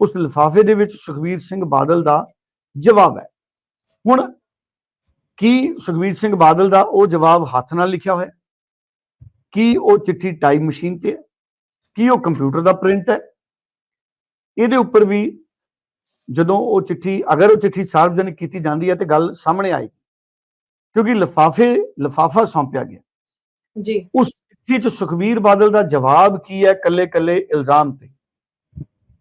ਉਸ ਲਿਫਾਫੇ ਦੇ ਵਿੱਚ ਸੁਖਵੀਰ ਸਿੰਘ ਬਾਦਲ ਦਾ ਜਵਾਬ ਹੈ। ਹੁਣ ਕੀ ਸੁਖਵੀਰ ਸਿੰਘ ਬਾਦਲ ਦਾ ਉਹ ਜਵਾਬ ਹੱਥ ਨਾਲ ਲਿਖਿਆ ਹੋਇਆ ਕੀ ਉਹ ਚਿੱਠੀ ਟਾਈਪ ਮਸ਼ੀਨ ਤੇ ਹੈ? ਕੀ ਉਹ ਕੰਪਿਊਟਰ ਦਾ ਪ੍ਰਿੰਟ ਹੈ? ਇਹਦੇ ਉੱਪਰ ਵੀ ਜਦੋਂ ਉਹ ਚਿੱਠੀ ਅਗਰ ਉਹ ਚਿੱਠੀ ਸਾਰਵਜਨਿਕ ਕੀਤੀ ਜਾਂਦੀ ਹੈ ਤੇ ਗੱਲ ਸਾਹਮਣੇ ਆਏਗੀ ਕਿਉਂਕਿ ਲਿਫਾਫੇ ਲਿਫਾਫਾ ਸੌਂਪਿਆ ਗਿਆ। ਜੀ। ਉਸ ਚਿੱਠੀ 'ਚ ਸੁਖਵੀਰ ਬਾਦਲ ਦਾ ਜਵਾਬ ਕੀ ਹੈ ਕੱਲੇ ਕੱਲੇ ਇਲਜ਼ਾਮ ਤੇ?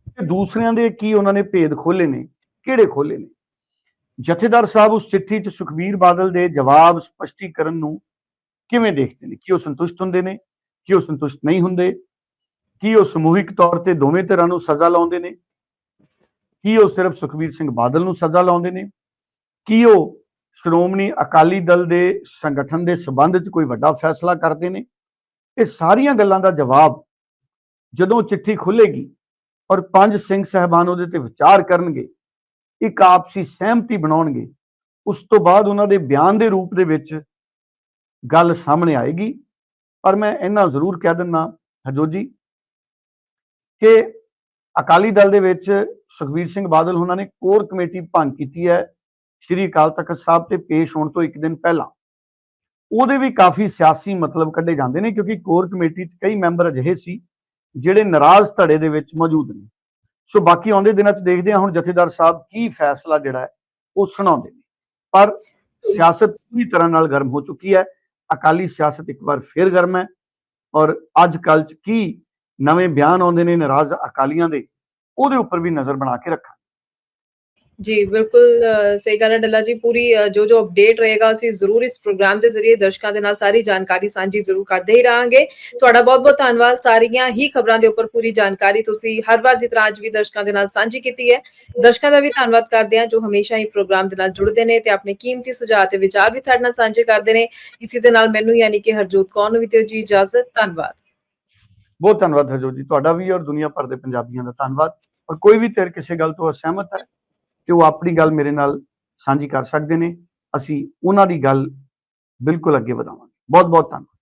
ਤੇ ਦੂਸਰਿਆਂ ਦੇ ਕੀ ਉਹਨਾਂ ਨੇ ਭੇਦ ਖੋਲੇ ਨੇ ਕਿਹੜੇ ਖੋਲੇ ਨੇ? ਜਥੇਦਾਰ ਸਾਹਿਬ ਉਸ ਚਿੱਠੀ 'ਚ ਸੁਖਵੀਰ ਬਾਦਲ ਦੇ ਜਵਾਬ ਸਪਸ਼ਟੀਕਰਨ ਨੂੰ ਕਿਵੇਂ ਦੇਖਦੇ ਨੇ? ਕੀ ਉਹ ਸੰਤੁਸ਼ਟ ਹੁੰਦੇ ਨੇ? ਕੀ ਉਹ ਸੰਤੁਸ਼ਟ ਨਹੀਂ ਹੁੰਦੇ? ਕੀ ਉਹ ਸਮੂਹਿਕ ਤੌਰ ਤੇ ਦੋਵੇਂ ਧਿਰਾਂ ਨੂੰ ਸਜ਼ਾ ਲਾਉਂਦੇ ਨੇ? ਕੀ ਉਹ ਸਿਰਫ ਸੁਖਵੀਰ ਸਿੰਘ ਬਾਦਲ ਨੂੰ ਸਜ਼ਾ ਲਾਉਂਦੇ ਨੇ? ਕੀ ਉਹ ਸ਼੍ਰੋਮਣੀ ਅਕਾਲੀ ਦਲ ਦੇ ਸੰਗਠਨ ਦੇ ਸਬੰਧ 'ਚ ਕੋਈ ਵੱਡਾ ਫੈਸਲਾ ਕਰਦੇ ਨੇ? ਇਹ ਸਾਰੀਆਂ ਗੱਲਾਂ ਦਾ ਜਵਾਬ ਜਦੋਂ ਚਿੱਠੀ ਖੁੱਲੇਗੀ ਔਰ ਪੰਜ ਸਿੰਘ ਸਹਿਬਾਨ ਉਹਦੇ ਤੇ ਵਿਚਾਰ ਕਰਨਗੇ, ਇੱਕ ਆਪਸੀ ਸਹਿਮਤੀ ਬਣਾਉਣਗੇ, ਉਸ ਤੋਂ ਬਾਅਦ ਉਹਨਾਂ ਦੇ ਬਿਆਨ ਦੇ ਰੂਪ ਦੇ ਵਿੱਚ ਗੱਲ ਸਾਹਮਣੇ ਆਏਗੀ। ਪਰ ਮੈਂ ਇਹਨਾਂ ਜ਼ਰੂਰ ਕਹਿ ਦਿੰਦਾ ਹਜੋ ਜੀ, ਕਿ ਅਕਾਲੀ ਦਲ ਦੇ ਵਿੱਚ ਸੁਖਬੀਰ ਸਿੰਘ ਬਾਦਲ ਉਹਨਾਂ ਨੇ ਕੋਰ ਕਮੇਟੀ ਭੰਗ ਕੀਤੀ ਹੈ। ਸ਼੍ਰੀ ਅਕਾਲ ਤਖਤ ਸਾਹਿਬ ਤੇ ਪੇਸ਼ ਹੋਣ ਤੋਂ ਇੱਕ ਦਿਨ ਪਹਿਲਾਂ। ਉਹਦੇ ਵੀ ਕਾਫੀ ਸਿਆਸੀ ਮਤਲਬ ਕੱਢੇ ਜਾਂਦੇ ਨੇ ਕਿਉਂਕਿ ਕੋਰ ਕਮੇਟੀ 'ਚ ਕਈ ਮੈਂਬਰ ਅਜਿਹੇ ਸੀ ਜਿਹੜੇ ਨਾਰਾਜ਼ ਧੜੇ ਦੇ ਵਿੱਚ ਮੌਜੂਦ ਨੇ। ਸੋ ਬਾਕੀ ਆਉਂਦੇ ਦਿਨਾਂ 'ਚ ਦੇਖਦੇ ਹਾਂ ਹੁਣ ਜਥੇਦਾਰ ਸਾਹਿਬ ਕੀ ਫੈਸਲਾ ਜਿਹੜਾ ਹੈ, ਉਹ ਸੁਣਾਉਂਦੇ ਨੇ। ਪਰ ਸਿਆਸਤ ਪੂਰੀ ਤਰ੍ਹਾਂ ਨਾਲ ਗਰਮ ਹੋ ਚੁੱਕੀ ਹੈ। ਅਕਾਲੀ ਸਿਆਸਤ ਇੱਕ ਵਾਰ ਫਿਰ ਗਰਮ ਹੈ। ਔਰ ਅੱਜ ਕੱਲ੍ਹ 'ਚ ਕੀ ਨਵੇਂ ਬਿਆਨ ਆਉਂਦੇ ਨੇ ਨਾਰਾਜ਼ ਅਕਾਲੀਆਂ ਦੇ। ਉਹਦੇ ਉੱਪਰ ਵੀ ਨਜ਼ਰ ਬਣਾ ਕੇ ਰੱਖਾਂ। ਜੀ ਬਿਲਕੁਲ ਸਹੀ ਗੱਲ ਹੈ ਡੱਲਾ ਜੀ ਪੂਰੀ ਜੋ ਜੋ ਅਪਡੇਟ ਰਹੇਗਾ ਅਸੀਂ ਜ਼ਰੂਰ ਇਸ ਪ੍ਰੋਗਰਾਮ ਦੇ ਜ਼ਰੀਏ ਦਰਸ਼ਕਾਂ ਦੇ ਨਾਲ ਸਾਰੀ ਜਾਣਕਾਰੀ ਸਾਂਝੀ ਜ਼ਰੂਰ ਕਰਦੇ ਹੀ ਰਹਾਂਗੇ। ਤੁਹਾਡਾ ਬਹੁਤ ਬਹੁਤ ਧੰਨਵਾਦ ਸਾਰੀਆਂ ਹੀ ਖਬਰਾਂ ਦੇ ਉੱਪਰ ਪੂਰੀ ਜਾਣਕਾਰੀ ਤੁਸੀਂ ਹਰ ਵਾਰ ਦੀ ਤਰ੍ਹਾਂ ਅੱਜ ਵੀ ਦਰਸ਼ਕਾਂ ਦੇ ਨਾਲ ਸਾਂਝੀ ਕੀਤੀ ਹੈ। ਦਰਸ਼ਕਾਂ ਦਾ ਵੀ ਧੰਨਵਾਦ ਕਰਦੇ ਹਾਂ ਜੋ ਹਮੇਸ਼ਾ ਹੀ ਪ੍ਰੋਗਰਾਮ ਦੇ ਨਾਲ ਜੁੜਦੇ ਨੇ ਤੇ ਆਪਣੇ ਕੀਮਤੀ ਸੁਝਾਅ ਤੇ ਵਿਚਾਰ ਵੀ ਸਾਡੇ ਨਾਲ ਸਾਂਝੇ ਕਰਦੇ ਨੇ। ਇਸੇ ਦੇ ਨਾਲ ਮੈਨੂੰ ਯਾਨੀ ਕਿ ਹਰਜੋਤ ਕੌਰ ਨੂੰ ਵੀ ਦਿਓ ਜੀ ਇਜਾਜ਼ਤ ਧੰਨਵਾਦ। ਬਹੁਤ ਧੰਨਵਾਦ ਹਰਜੋਤ ਜੀ ਤੁਹਾਡਾ ਵੀ ਔਰ ਦੁਨੀਆ ਭਰ ਦੇ ਪੰਜਾਬੀਆਂ ਦਾ ਧੰਨਵਾਦ। ਔਰ ਕੋਈ ਵੀ ਧਿਰ ਕਿਸੇ ਗੱਲ ਤੋਂ ਅਸਹਿਮਤ ਹੈ ਕਿ ਉਹ ਆਪਣੀ ਗੱਲ ਮੇਰੇ ਨਾਲ ਸਾਂਝੀ ਕਰ ਸਕਦੇ ਨੇ, ਅਸੀਂ ਉਹਨਾਂ ਦੀ ਗੱਲ ਬਿਲਕੁਲ ਅੱਗੇ ਵਧਾਵਾਂਗੇ। ਬਹੁਤ ਬਹੁਤ ਧੰਨਵਾਦ।